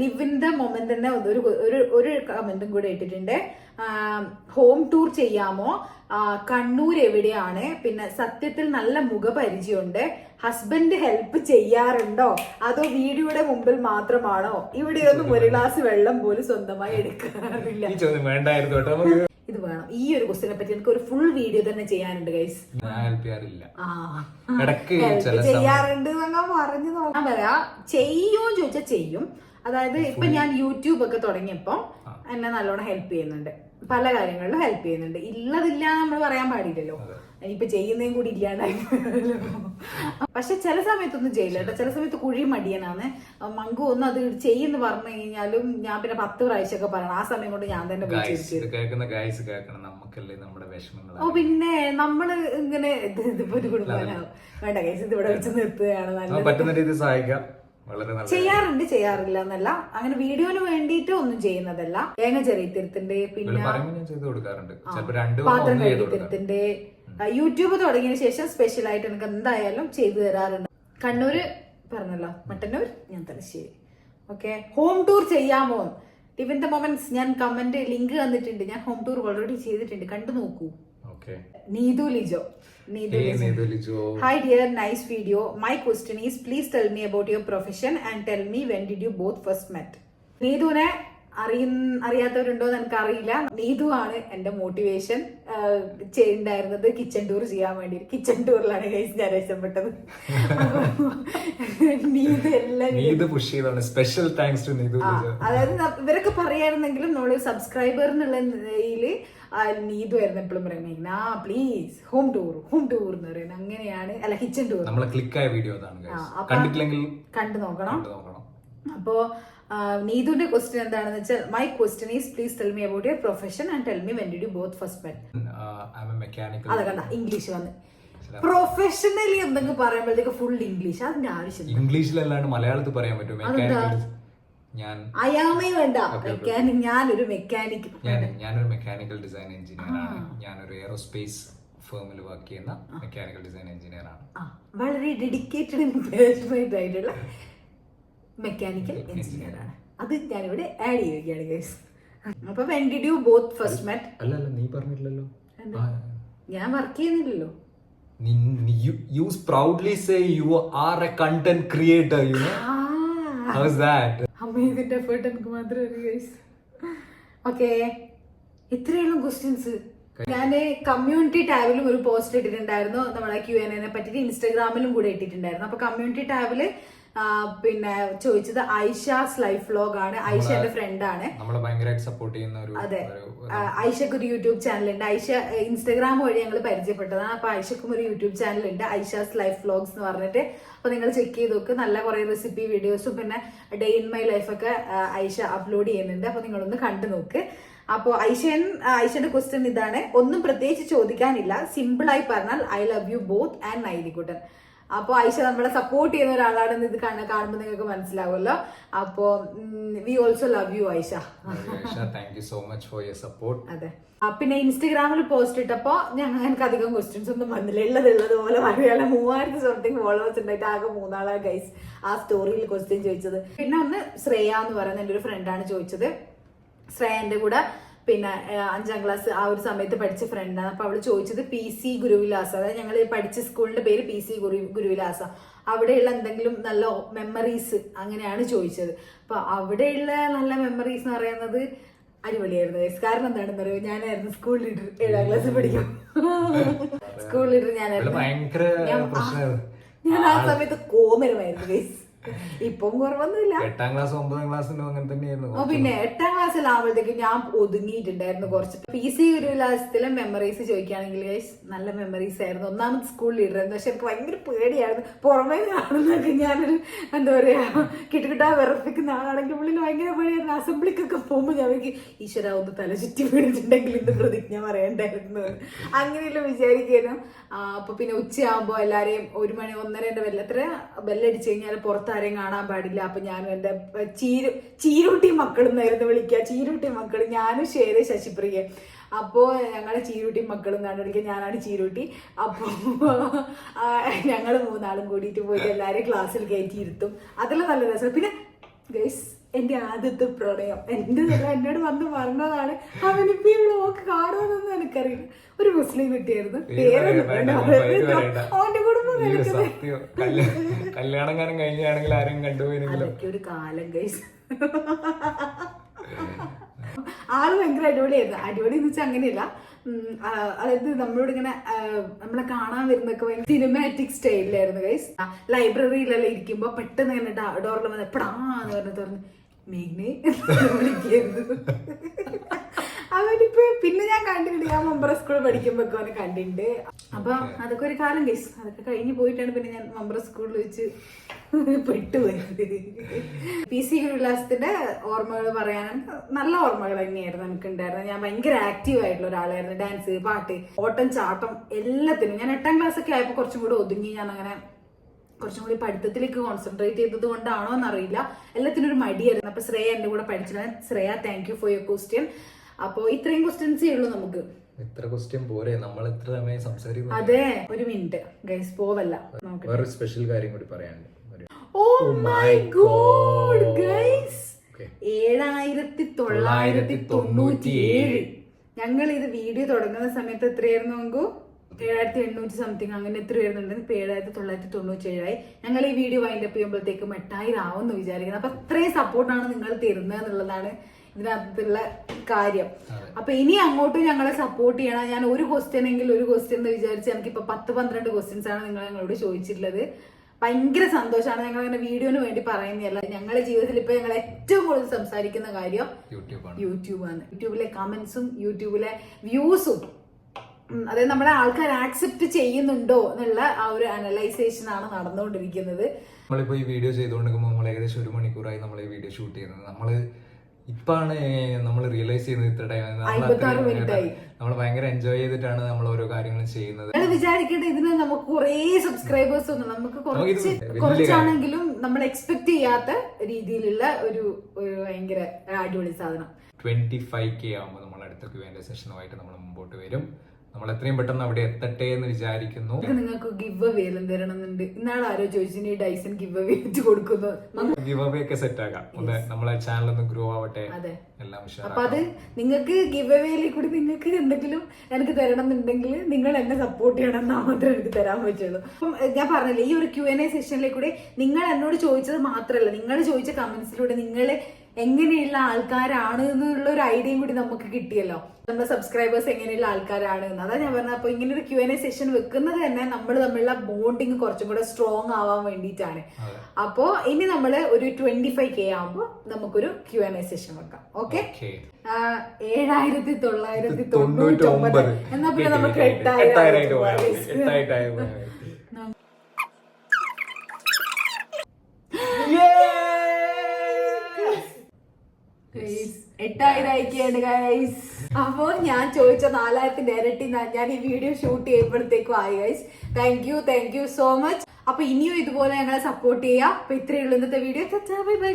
ലിവ് ഇൻ ദ മൊമെന്റ് തന്നെ ഒരു ഒരു ഒരു കമന്റും കൂടെ ഇട്ടിട്ടുണ്ട്. ഹോം ടൂർ ചെയ്യാമോ? കണ്ണൂർ എവിടെയാണ്? പിന്നെ സത്യത്തിൽ നല്ല മുഖപരിചയമുണ്ട്. ഹസ്ബൻഡ് ഹെൽപ്പ് ചെയ്യാറുണ്ടോ? അതോ വീഡിയോയുടെ മുമ്പിൽ മാത്രമാണോ? ഇവിടെയൊന്നും ഒരു ഗ്ലാസ് വെള്ളം പോലും സ്വന്തമായി എടുക്കാറില്ല. ഇത് വേണം. ഈ ഒരു ക്വസ്റ്റിനെ പറ്റി എനിക്ക് ഒരു ഫുൾ വീഡിയോ തന്നെ ചെയ്യാനുണ്ട് ഗൈസ് ചെയ്യാറുണ്ട് പറഞ്ഞു നോക്കാൻ പറയാ. ചെയ്യോ ചോദിച്ചാൽ ചെയ്യും. അതായത് ഇപ്പൊ ഞാൻ യൂട്യൂബ് ഒക്കെ തുടങ്ങിയപ്പോ എന്നെ നല്ലോണം ഹെൽപ്പ് ചെയ്യുന്നുണ്ട്. പല കാര്യങ്ങളിലും ഹെൽപ്പ് ചെയ്യുന്നുണ്ട്. ഇല്ലതില്ല നമ്മൾ പറയാൻ പാടില്ലല്ലോ. ചെയ്യുന്നേം ചെയ്യുന്നതും കൂടി ഇല്ലാണ്ടായി പക്ഷെ ചില സമയത്തൊന്നും ചെയ്യില്ല കേട്ടോ. ചില സമയത്ത് കുഴി മടിയനാണ്. മങ്കു ഒന്നും അത് ചെയ്യുന്നു പറഞ്ഞു കഴിഞ്ഞാലും ഞാൻ പിന്നെ പത്ത് പ്രാവശ്യമൊക്കെ പറയണം. ആ സമയം കൊണ്ട് ഞാൻ തന്നെ ഓ പിന്നെ നമ്മൾ ഇങ്ങനെ ഇതിപ്പോ ഒരു വേണ്ട ഗൈസ് ഇത് ഇവിടെ വെച്ച് നിർത്തുകയാണ്. നല്ലത്. ചെയ്യാറുണ്ട് ചെയ്യാറില്ല എന്നല്ല. അങ്ങനെ വീഡിയോന് വേണ്ടിയിട്ട് ഒന്നും ചെയ്യുന്നതല്ല. തേങ്ങ ചെറിയ തിരുത്തിന്റെ പിന്നെ പാത്രം ഞാൻ തിരുത്തിന്റെ കൊടുക്കാറുണ്ട്. ചിലപ്പോ രണ്ട് പാത്രം ഒന്ന് യൂട്യൂബ് തുടങ്ങിയ ശേഷം സ്പെഷ്യൽ ആയിട്ട് എനിക്ക് എന്തായാലും ചെയ്തു തരാറുണ്ട്. കണ്ണൂര് പറഞ്ഞല്ലോ മട്ടന്നൂർ ഞാൻ തലശ്ശേരി. ഓക്കെ ഹോം ടൂർ ചെയ്യാമോ? ലിവിന്റെ മൊമെന്റ്സ് ഞാൻ കമന്റ് ലിങ്ക് തന്നിട്ടുണ്ട്. ഞാൻ ഹോം ടൂർ ഓൾറെഡി ചെയ്തിട്ടുണ്ട്. കണ്ടു നോക്കൂ. Neethu Lijo. Neethu Lijo. Needu dear nice video my video. Is please tell me about your profession and tell me when did you both first met? നീതുവിനെ അറിയ അറിയാത്തവരുണ്ടോ എന്ന് എനിക്ക് അറിയില്ല നീതു ആണ് എന്റെ മോട്ടിവേഷൻ ഉണ്ടായിരുന്നത് കിച്ചൺ ടൂർ ചെയ്യാൻ വേണ്ടി കിച്ചൺ ടൂറിലാണ് ഗൈസ് ഞാൻ രക്ഷപ്പെട്ടത്. നീതു എല്ലാം നീത് പുഷ് ചെയ്താണ് സ്പെഷ്യൽ താങ്ക്സ് ടു നീതു അതായത് ഇവരൊക്കെ പറയായിരുന്നെങ്കിലും നമ്മൾ സബ്സ്ക്രൈബർ എന്നുള്ള നിലയിൽ നീതു ആയിരുന്നു എപ്പോഴും പറയുന്നത്. ആ please home tour home tour എന്ന് പറയുന്നത്. അങ്ങനെയാണ് അല്ല കിച്ചൺ ടൂർ നമ്മളെ ക്ലിക്കായ വീഡിയോ അതാണ്. കണ്ടിട്ടില്ലെങ്കിൽ കണ്ടു നോക്കണം. അപ്പോ നീതുവിന്റെ ക്വസ്റ്റ്യൻ എന്താണെന്ന് വെച്ചാൽ my question is please tell me about your profession and tell me when did you both first met അതെ കണ്ട ഇംഗ്ലീഷ് വന്ന്. പ്രൊഫഷണലി എന്തെങ്കിലും പറയുമ്പോഴത്തേക്ക് ഫുൾ ഇംഗ്ലീഷ് അതിന്റെ ആവശ്യം ഇംഗ്ലീഷിലല്ലാണ്ട് മലയാളത്തിൽ പറയാൻ പറ്റും ഞാൻ അയാമേ വേണ്ട. എ ഞാനൊരു മെക്കാനിക് ഞാൻ ഞാനൊരു മെക്കാനിക്കൽ ഡിസൈൻ എഞ്ചിനീയർ ആണ്. ഞാനൊരു എയറോസ്പേസ് ഫേമിൽ വർക്ക് ചെയ്യുന്ന മെക്കാനിക്കൽ ഡിസൈൻ എഞ്ചിനീയർ ആണ്. വളരെ ഡെഡിക്കേറ്റഡ് ആയിട്ടുള്ള മെക്കാനിക്കൽ എഞ്ചിനീയർ ആണ്. അത് ഞാനിവിടെ ആഡ് ചെയ്യുകയാണ് ഗൈസ് അപ്പൊ when did you both first met അല്ല അല്ല നീ പറഞ്ഞില്ലല്ലോ. ഞാൻ work ചെയ്യുന്നില്ലല്ലോ. Proudly say you are a content creator you know ആ. That? എനിക്ക് ഗൈസ് ഓക്കെ ഇത്രയുള്ള ക്വസ്റ്റ്യൻസ് ഞാൻ കമ്മ്യൂണിറ്റി ടാബിലും ഒരു പോസ്റ്റ് ഇട്ടിട്ടുണ്ടായിരുന്നു നമ്മളെ ക്യു എൻ എനെ പറ്റിയിട്ട് ഇൻസ്റ്റാഗ്രാമിലും കൂടെ ഇട്ടിട്ടുണ്ടായിരുന്നു. അപ്പൊ കമ്മ്യൂണിറ്റി ടാബിൽ പിന്നെ ചോദിച്ചത് ഐഷാസ് ലൈഫ് വ്ലോഗ് ആണ്. ഐഷ എന്റെ ഫ്രണ്ട് ആണ്. സപ്പോർട്ട് ചെയ്യുന്ന ഒരു അതെ. ഐഷക്ക് ഒരു യൂട്യൂബ് ചാനൽ ഉണ്ട്. ഐഷ ഇൻസ്റ്റാഗ്രാം വഴി ഞങ്ങൾ പരിചയപ്പെട്ടതാണ്. അപ്പൊ ഐഷക്കും ഒരു യൂട്യൂബ് ചാനൽ ഉണ്ട്. ഐഷാസ് ലൈഫ് വ്ലോഗ്സ് എന്ന് പറഞ്ഞിട്ട്. അപ്പൊ നിങ്ങൾ ചെക്ക് ചെയ്ത് നോക്ക്. നല്ല കുറെ റെസിപ്പി വീഡിയോസും പിന്നെ ഡേ ഇൻ മൈ ലൈഫ് ഒക്കെ ഐഷ അപ്ലോഡ് ചെയ്യുന്നുണ്ട്. അപ്പൊ നിങ്ങളൊന്ന് കണ്ടു നോക്ക്. അപ്പോൾ ഐഷൻ ഐഷന്റെ ക്വസ്റ്റ്യൻ ഇതാണ്. ഒന്നും പ്രത്യേകിച്ച് ചോദിക്കാനില്ല. സിമ്പിൾ ആയി പറഞ്ഞാൽ I love you both and നൈതികുട്ടൻ അപ്പൊ ഐഷ നമ്മളെ സപ്പോർട്ട് ചെയ്യുന്ന ഒരാളാണെന്ന് ഇത് കാണ- കാണുമ്പോൾ നിങ്ങൾക്ക് മനസ്സിലാവുമല്ലോ. അപ്പോ we also love you Aisha. Thank you so much for your support അതെ. പിന്നെ ഇൻസ്റ്റഗ്രാമിൽ പോസ്റ്റ് ഇട്ടപ്പോ ഞങ്ങൾക്ക് അധികം ക്വസ്റ്റ്യൻസ് ഒന്നും വന്നില്ല. ഉള്ളത് ഉള്ളത് പോലെ പറയാല മൂവായിരത്തി സംതിങ് ഫോളോവേഴ്സ് ഉണ്ടായിട്ട് ആകെ മൂന്നാളാ ഗൈസ് ആ സ്റ്റോറിയിൽ ക്വസ്റ്റ്യൻ ചോദിച്ചത്. പിന്നെ ഒന്ന് ശ്രേയ എന്ന് പറയുന്ന എന്റെ ഒരു ഫ്രണ്ടാണ് ചോദിച്ചത്. ശ്രേയന്റെ കൂടെ പിന്നെ അഞ്ചാം ക്ലാസ് ആ ഒരു സമയത്ത് പഠിച്ച ഫ്രണ്ടാണ് അപ്പൊ അവൾ ചോദിച്ചത് പി സി ഗുരുവിലാസ. അതായത് ഞങ്ങൾ പഠിച്ച സ്കൂളിന്റെ പേര് പി സി ഗുരു ഗുരുവിലാസ. അവിടെയുള്ള എന്തെങ്കിലും നല്ല മെമ്മറീസ് അങ്ങനെയാണ് ചോദിച്ചത്. അപ്പൊ അവിടെയുള്ള നല്ല മെമ്മറീസ് എന്ന് പറയുന്നത് അടിപൊളിയായിരുന്നു. വയസ്സ് കാരണം എന്താണെന്ന് അറിയോ ഞാനായിരുന്നു സ്കൂൾ ലീഡർ ഏഴാം ക്ലാസ് പഠിക്കും സ്കൂൾ ലീഡർ ഞാനായിരുന്നു. ഞാൻ- ആ, പ്രശ്നമായിരുന്നു. ഞാൻ ആ സമയത്ത് കോമരമായിരുന്നു ഗൈസ് ഇപ്പം കുറവൊന്നുമില്ല. എട്ടാം ക്ലാസ് ഒമ്പതാം ക്ലാസ്സിലും അങ്ങനെ തന്നെയായിരുന്നു പിന്നെ എട്ടാം ക്ലാസ്സിലാവുമ്പോഴത്തേക്കും ഞാൻ ഒതുങ്ങിയിട്ടുണ്ടായിരുന്നു കുറച്ച്. പി സി ഗുരുവിലാസത്തിലെ മെമ്മറീസ് ചോദിക്കുകയാണെങ്കിൽ നല്ല മെമ്മറീസ് ആയിരുന്നു. ഒന്നാമത് സ്കൂളിൽ ഇടുന്നത് പക്ഷെ എനിക്ക് ഭയങ്കര പേടിയായിരുന്നു. പുറമേ കാണുന്നൊക്കെ ഞാനൊരു എന്താ പറയാ കിട്ടുകിട്ടാ വിറപ്പിക്കുന്ന ആളാണെങ്കിൽ ഉള്ളിൽ ഭയങ്കര പേടിയായിരുന്നു. അസംബ്ലിക്കൊക്കെ പോകുമ്പോൾ ഞാൻ എനിക്ക് ഈശ്വര ഒന്ന് തല ചുറ്റി വീണിട്ടുണ്ടെങ്കിൽ ഇന്ന് പ്രതിജ്ഞ പറയണ്ടായിരുന്നു അങ്ങനെയല്ല വിചാരിക്കാനും ആ, അപ്പൊ പിന്നെ ഉച്ചയാകുമ്പോൾ എല്ലാരെയും ഒരു മണി ഒന്നരന്റെ ബെല്ലത്ര ബെല്ലടിച്ചു കഴിഞ്ഞാൽ പുറത്താരെയും കാണാൻ പാടില്ല. അപ്പൊ ഞാനും എന്റെ ചീരു ചീരുട്ടി മക്കളും എന്നായിരുന്നു വിളിക്കുക. ചീരുട്ടി മക്കൾ ഞാനും ശേര ശശിപ്രിയ. അപ്പോ ഞങ്ങളെ ചീരുട്ടി മക്കളും എന്നാണ് വിളിക്കുക ഞാനാണ് ചീരുട്ടി. അപ്പോൾ ഞങ്ങൾ മൂന്നാളും കൂടിയിട്ട് പോയിട്ട് എല്ലാരും ക്ലാസ്സിൽ കയറ്റി ഇരുത്തും. അതെല്ലാം നല്ല രസം. പിന്നെ ഗൈസ് എന്റെ ആദ്യത്തെ പ്രണയം. എന്റെ നല്ല എന്നോട് വന്ന് പറഞ്ഞതാണ് അവനിപ്പോ ഈ വ്ലോഗ് കാണുമെന്നൊന്നും എനിക്കറിയില്ല. ഒരു മുസ്ലിം കുട്ടിയായിരുന്നു. പേര് പേരൊന്നും. അവന്റെ കുടുംബം കല്യാണം കാരണം കഴിഞ്ഞാണെങ്കിൽ ആരും കണ്ടുപോയില്ലെങ്കിലും കാലം ഗൈസ് ആൾ ഭയങ്കര അടിപൊളിയായിരുന്നു. അടിപൊളി എന്ന് വെച്ചാൽ അങ്ങനെയല്ല. അതായത് നമ്മളോട് ഇങ്ങനെ നമ്മളെ കാണാൻ വരുന്നൊക്കെ ഭയങ്കര സിനിമാറ്റിക് സ്റ്റൈലിലായിരുന്നു ഗൈസ് ലൈബ്രറിയിലെല്ലാം ഇരിക്കുമ്പോ പെട്ടെന്ന് ഇങ്ങനെ ഡോറിൽ വന്ന് എപ്പടാന്ന് പറഞ്ഞ് തുറന്ന് മേഘ്നെ വിളിക്കായിരുന്നു അവനിപ്പോ പിന്നെ ഞാൻ കണ്ടിട്ടുണ്ട്. ഞാൻ മമ്പറ സ്കൂളിൽ പഠിക്കുമ്പോ അവനെ കണ്ടിട്ടുണ്ട്. അപ്പൊ അതൊക്കെ ഒരു കാലം ഗൈസ് അതൊക്കെ കഴിഞ്ഞ് പോയിട്ടാണ് പിന്നെ ഞാൻ മമ്പറ സ്കൂളിൽ വെച്ച് പെട്ടുപോയത് പി സി ഗുരുവിലാസത്തിന്റെ ഓർമ്മകൾ പറയാനാണ്. നല്ല ഓർമ്മകൾ തന്നെയായിരുന്നു എനിക്ക് ഉണ്ടായിരുന്നത് ഞാൻ ഭയങ്കര ആക്റ്റീവ് ആയിട്ടുള്ള ഒരാളായിരുന്നു. ഡാൻസ് പാട്ട് ഓട്ടം ചാട്ടം എല്ലാത്തിനും. ഞാൻ എട്ടാം ക്ലാസ് ഒക്കെ ആയപ്പോൾ കുറച്ചും കൂടെ ഒതുങ്ങി. ഞാൻ അങ്ങനെ കുറച്ചും കൂടി പഠിത്തത്തിലേക്ക് കോൺസെൻട്രേറ്റ് ചെയ്തത് കൊണ്ടാണോ എന്നറിയില്ല. എല്ലാത്തിനും ഒരു മടിയായിരുന്നു. അപ്പൊ ശ്രേയ എന്റെ കൂടെ പഠിച്ചിരുന്നു. Shreya thank you for your question അപ്പോ ഇത്രയും ക്വസ്റ്റ്യൻസേ ഉള്ളൂ നമുക്ക്. ഇത്ര ക്വസ്റ്റ്യൻ പോരെ നമ്മൾ ഇത്ര സമയം സംസാരിക്കും അതെ ഒരു മിനിറ്റ് ഗൈസ് പോവല്ല. നമുക്ക് വേറൊരു സ്പെഷ്യൽ കാര്യം കൂടി പറയാനുണ്ട്. Oh my god guys. ഏഴായിരത്തി തൊള്ളായിരത്തി തൊണ്ണൂറ്റി ഏഴ് ഞങ്ങൾ ഇത് വീഡിയോ തുടങ്ങുന്ന സമയത്ത് എത്രയായിരുന്നു നോക്കൂ ഏഴായിരത്തി എണ്ണൂറ്റി സംതിങ് അങ്ങനെ എത്ര വരുന്നുണ്ട്? ഇപ്പൊ ഏഴായിരത്തി തൊള്ളായിരത്തി തൊണ്ണൂറ്റി ഏഴായി ഞങ്ങൾ ഈ വീഡിയോ വൈൻഡപ്പ് ചെയ്യുമ്പോഴത്തേക്കും എട്ടായിരം ആവുമെന്ന് വിചാരിക്കുന്നത് അപ്പൊ അത്രയും സപ്പോർട്ടാണ് നിങ്ങൾ തരുന്നത് എന്നുള്ളതാണ് ഇതിനകത്തുള്ള കാര്യം. അപ്പൊ ഇനി അങ്ങോട്ട് ഞങ്ങളെ സപ്പോർട്ട് ചെയ്യണം. ഞാൻ ഒരു ക്വസ്റ്റ്യൻ എങ്കിൽ ഒരു ക്വസ്റ്റ്യൻ എന്ന് വിചാരിച്ച് എനിക്കിപ്പോ പത്ത് പന്ത്രണ്ട് ക്വസ്റ്റ്യൻസ് ആണ് നിങ്ങൾ ഞങ്ങളോട് ചോദിച്ചിട്ടുള്ളത്. ഭയങ്കര സന്തോഷമാണ്. ഞങ്ങൾ അങ്ങനെ വീഡിയോന് വേണ്ടി പറയുന്നതല്ല. ഞങ്ങളുടെ ജീവിതത്തിൽ ഇപ്പൊ ഞങ്ങൾ ഏറ്റവും കൂടുതൽ സംസാരിക്കുന്ന കാര്യം യൂട്യൂബാണ് യൂട്യൂബാണ് യൂട്യൂബിലെ കമന്റ്സും യൂട്യൂബിലെ വ്യൂസും അതായത് നമ്മുടെ ആൾക്കാർ ആക്സെപ്റ്റ് ചെയ്യുന്നുണ്ടോ എന്നുള്ള ആ ഒരു അനലൈസേഷൻ ആണ് നടന്നുകൊണ്ടിരിക്കുന്നത്. നമ്മളിപ്പോ ഈ വീഡിയോ ചെയ്തുകൊണ്ടിരിക്കുമ്പോൾ നമ്മൾ ഏകദേശം ഒരു മണിക്കൂറായി നമ്മൾ ഈ വീഡിയോ ഷൂട്ട് ചെയ്യുന്നത്. നമ്മൾ ഇപ്പാണ് നമ്മൾ റിയലൈസ് ചെയ്യുന്നത് ഇത്ര ടൈം. നമ്മൾ ഭയങ്കര എൻജോയ് ചെയ്തിട്ടാണ് നമ്മൾ ഓരോ കാര്യങ്ങളും ചെയ്യുന്നത്. വിചാരിക്കേണ്ട ഇതിന് നമുക്ക് കുറേ സബ്സ്ക്രൈബേഴ്സ് ഒന്നും നമുക്ക് കുറച്ച് കുറച്ചാണെങ്കിലും നമ്മൾ എക്സ്പെക്ട് ചെയ്യാത്ത രീതിയിലുള്ള ഒരു ഭയങ്കര അടിപൊളി സാധനം. ട്വന്റി ഫൈവ് കെ ആകുമ്പോൾ നമ്മൾ അടുത്ത ക്യൂ ആൻഡ് സെഷനുമായിട്ട് നമ്മൾ മുമ്പോട്ട് വരും. നമ്മൾ എത്രയും പെട്ടെന്ന് അവിടെ എത്തട്ടെ എന്ന് വിചാരിക്കുന്നു. നിങ്ങൾക്ക് ഗിവ് അവേ എല്ലാം തരണമെന്നുണ്ട്. ഇന്നാളെ ആരോ ചോദിച്ചു ഡൈസൺ ഗിവ് അവേ വെച്ച് കൊടുക്കുന്നു. ഗിവ് അവേ ഒക്കെ സെറ്റ് ആക്കാം ഒന്ന് നമ്മളെ ചാനൽ ഒന്ന് ഗ്രോ ആവട്ടെ. എല്ലാം അപ്പൊ അത് നിങ്ങൾക്ക് ഗിവ് അവേയിൽ കൂടി നിങ്ങൾക്ക് എന്തെങ്കിലും എനിക്ക് തരണം എന്നുണ്ടെങ്കിൽ നിങ്ങൾ എന്നെ സപ്പോർട്ട് ചെയ്യണം എന്നാ മാത്രമേ എനിക്ക് തരാൻ പറ്റുള്ളൂ. അപ്പം ഞാൻ പറഞ്ഞില്ലേ ഈ ഒരു ക്യു എൻ എ സെഷനിലെ കൂടെ നിങ്ങൾ എന്നോട് ചോദിച്ചത് മാത്രമല്ല നിങ്ങൾ ചോദിച്ച കമന്റ്സിലൂടെ നിങ്ങൾ എങ്ങനെയുള്ള ആൾക്കാരാണ് എന്നുള്ള ഒരു ഐഡിയയും കൂടി നമുക്ക് കിട്ടിയല്ലോ. നമ്മുടെ സബ്സ്ക്രൈബേഴ്സ് എങ്ങനെയുള്ള ആൾക്കാരാണ് എന്ന്. അതാ ഞാൻ പറഞ്ഞത് അപ്പൊ ഇങ്ങനെ ഒരു ക്യു എൻ എ സെഷൻ വെക്കുന്നത് തന്നെ നമ്മൾ തമ്മിലുള്ള ബോണ്ടിങ് കുറച്ചും കൂടെ സ്ട്രോങ് ആവാൻ വേണ്ടിയിട്ടാണ്. അപ്പോൾ അപ്പോ ഇനി നമ്മൾ ഒരു ട്വന്റി ഫൈവ് കെ ആവുമ്പോ നമുക്കൊരു ക്യു എൻ എ സെഷൻ വെക്കാം ഓക്കെ ഏഴായിരത്തി തൊള്ളായിരത്തി തൊണ്ണൂറ്റി ഒമ്പത് എന്നാ പിന്നെ നമുക്ക് എട്ടായിരം എട്ടായിരം ഗൈസ് അപ്പോ ഞാൻ ചോദിച്ച നാലായിരത്തിന്റെ ഇരട്ടി ഞാൻ ഈ വീഡിയോ ഷൂട്ട് ചെയ്യുമ്പോഴത്തേക്കും ആയി guys thank you thank you so much അപ്പൊ ഇനിയും ഇതുപോലെ ഞങ്ങളെ സപ്പോർട്ട് ചെയ്യുക അപ്പൊ ഇത്രയുള്ള ഇന്നത്തെ വീഡിയോ ബൈ ബൈ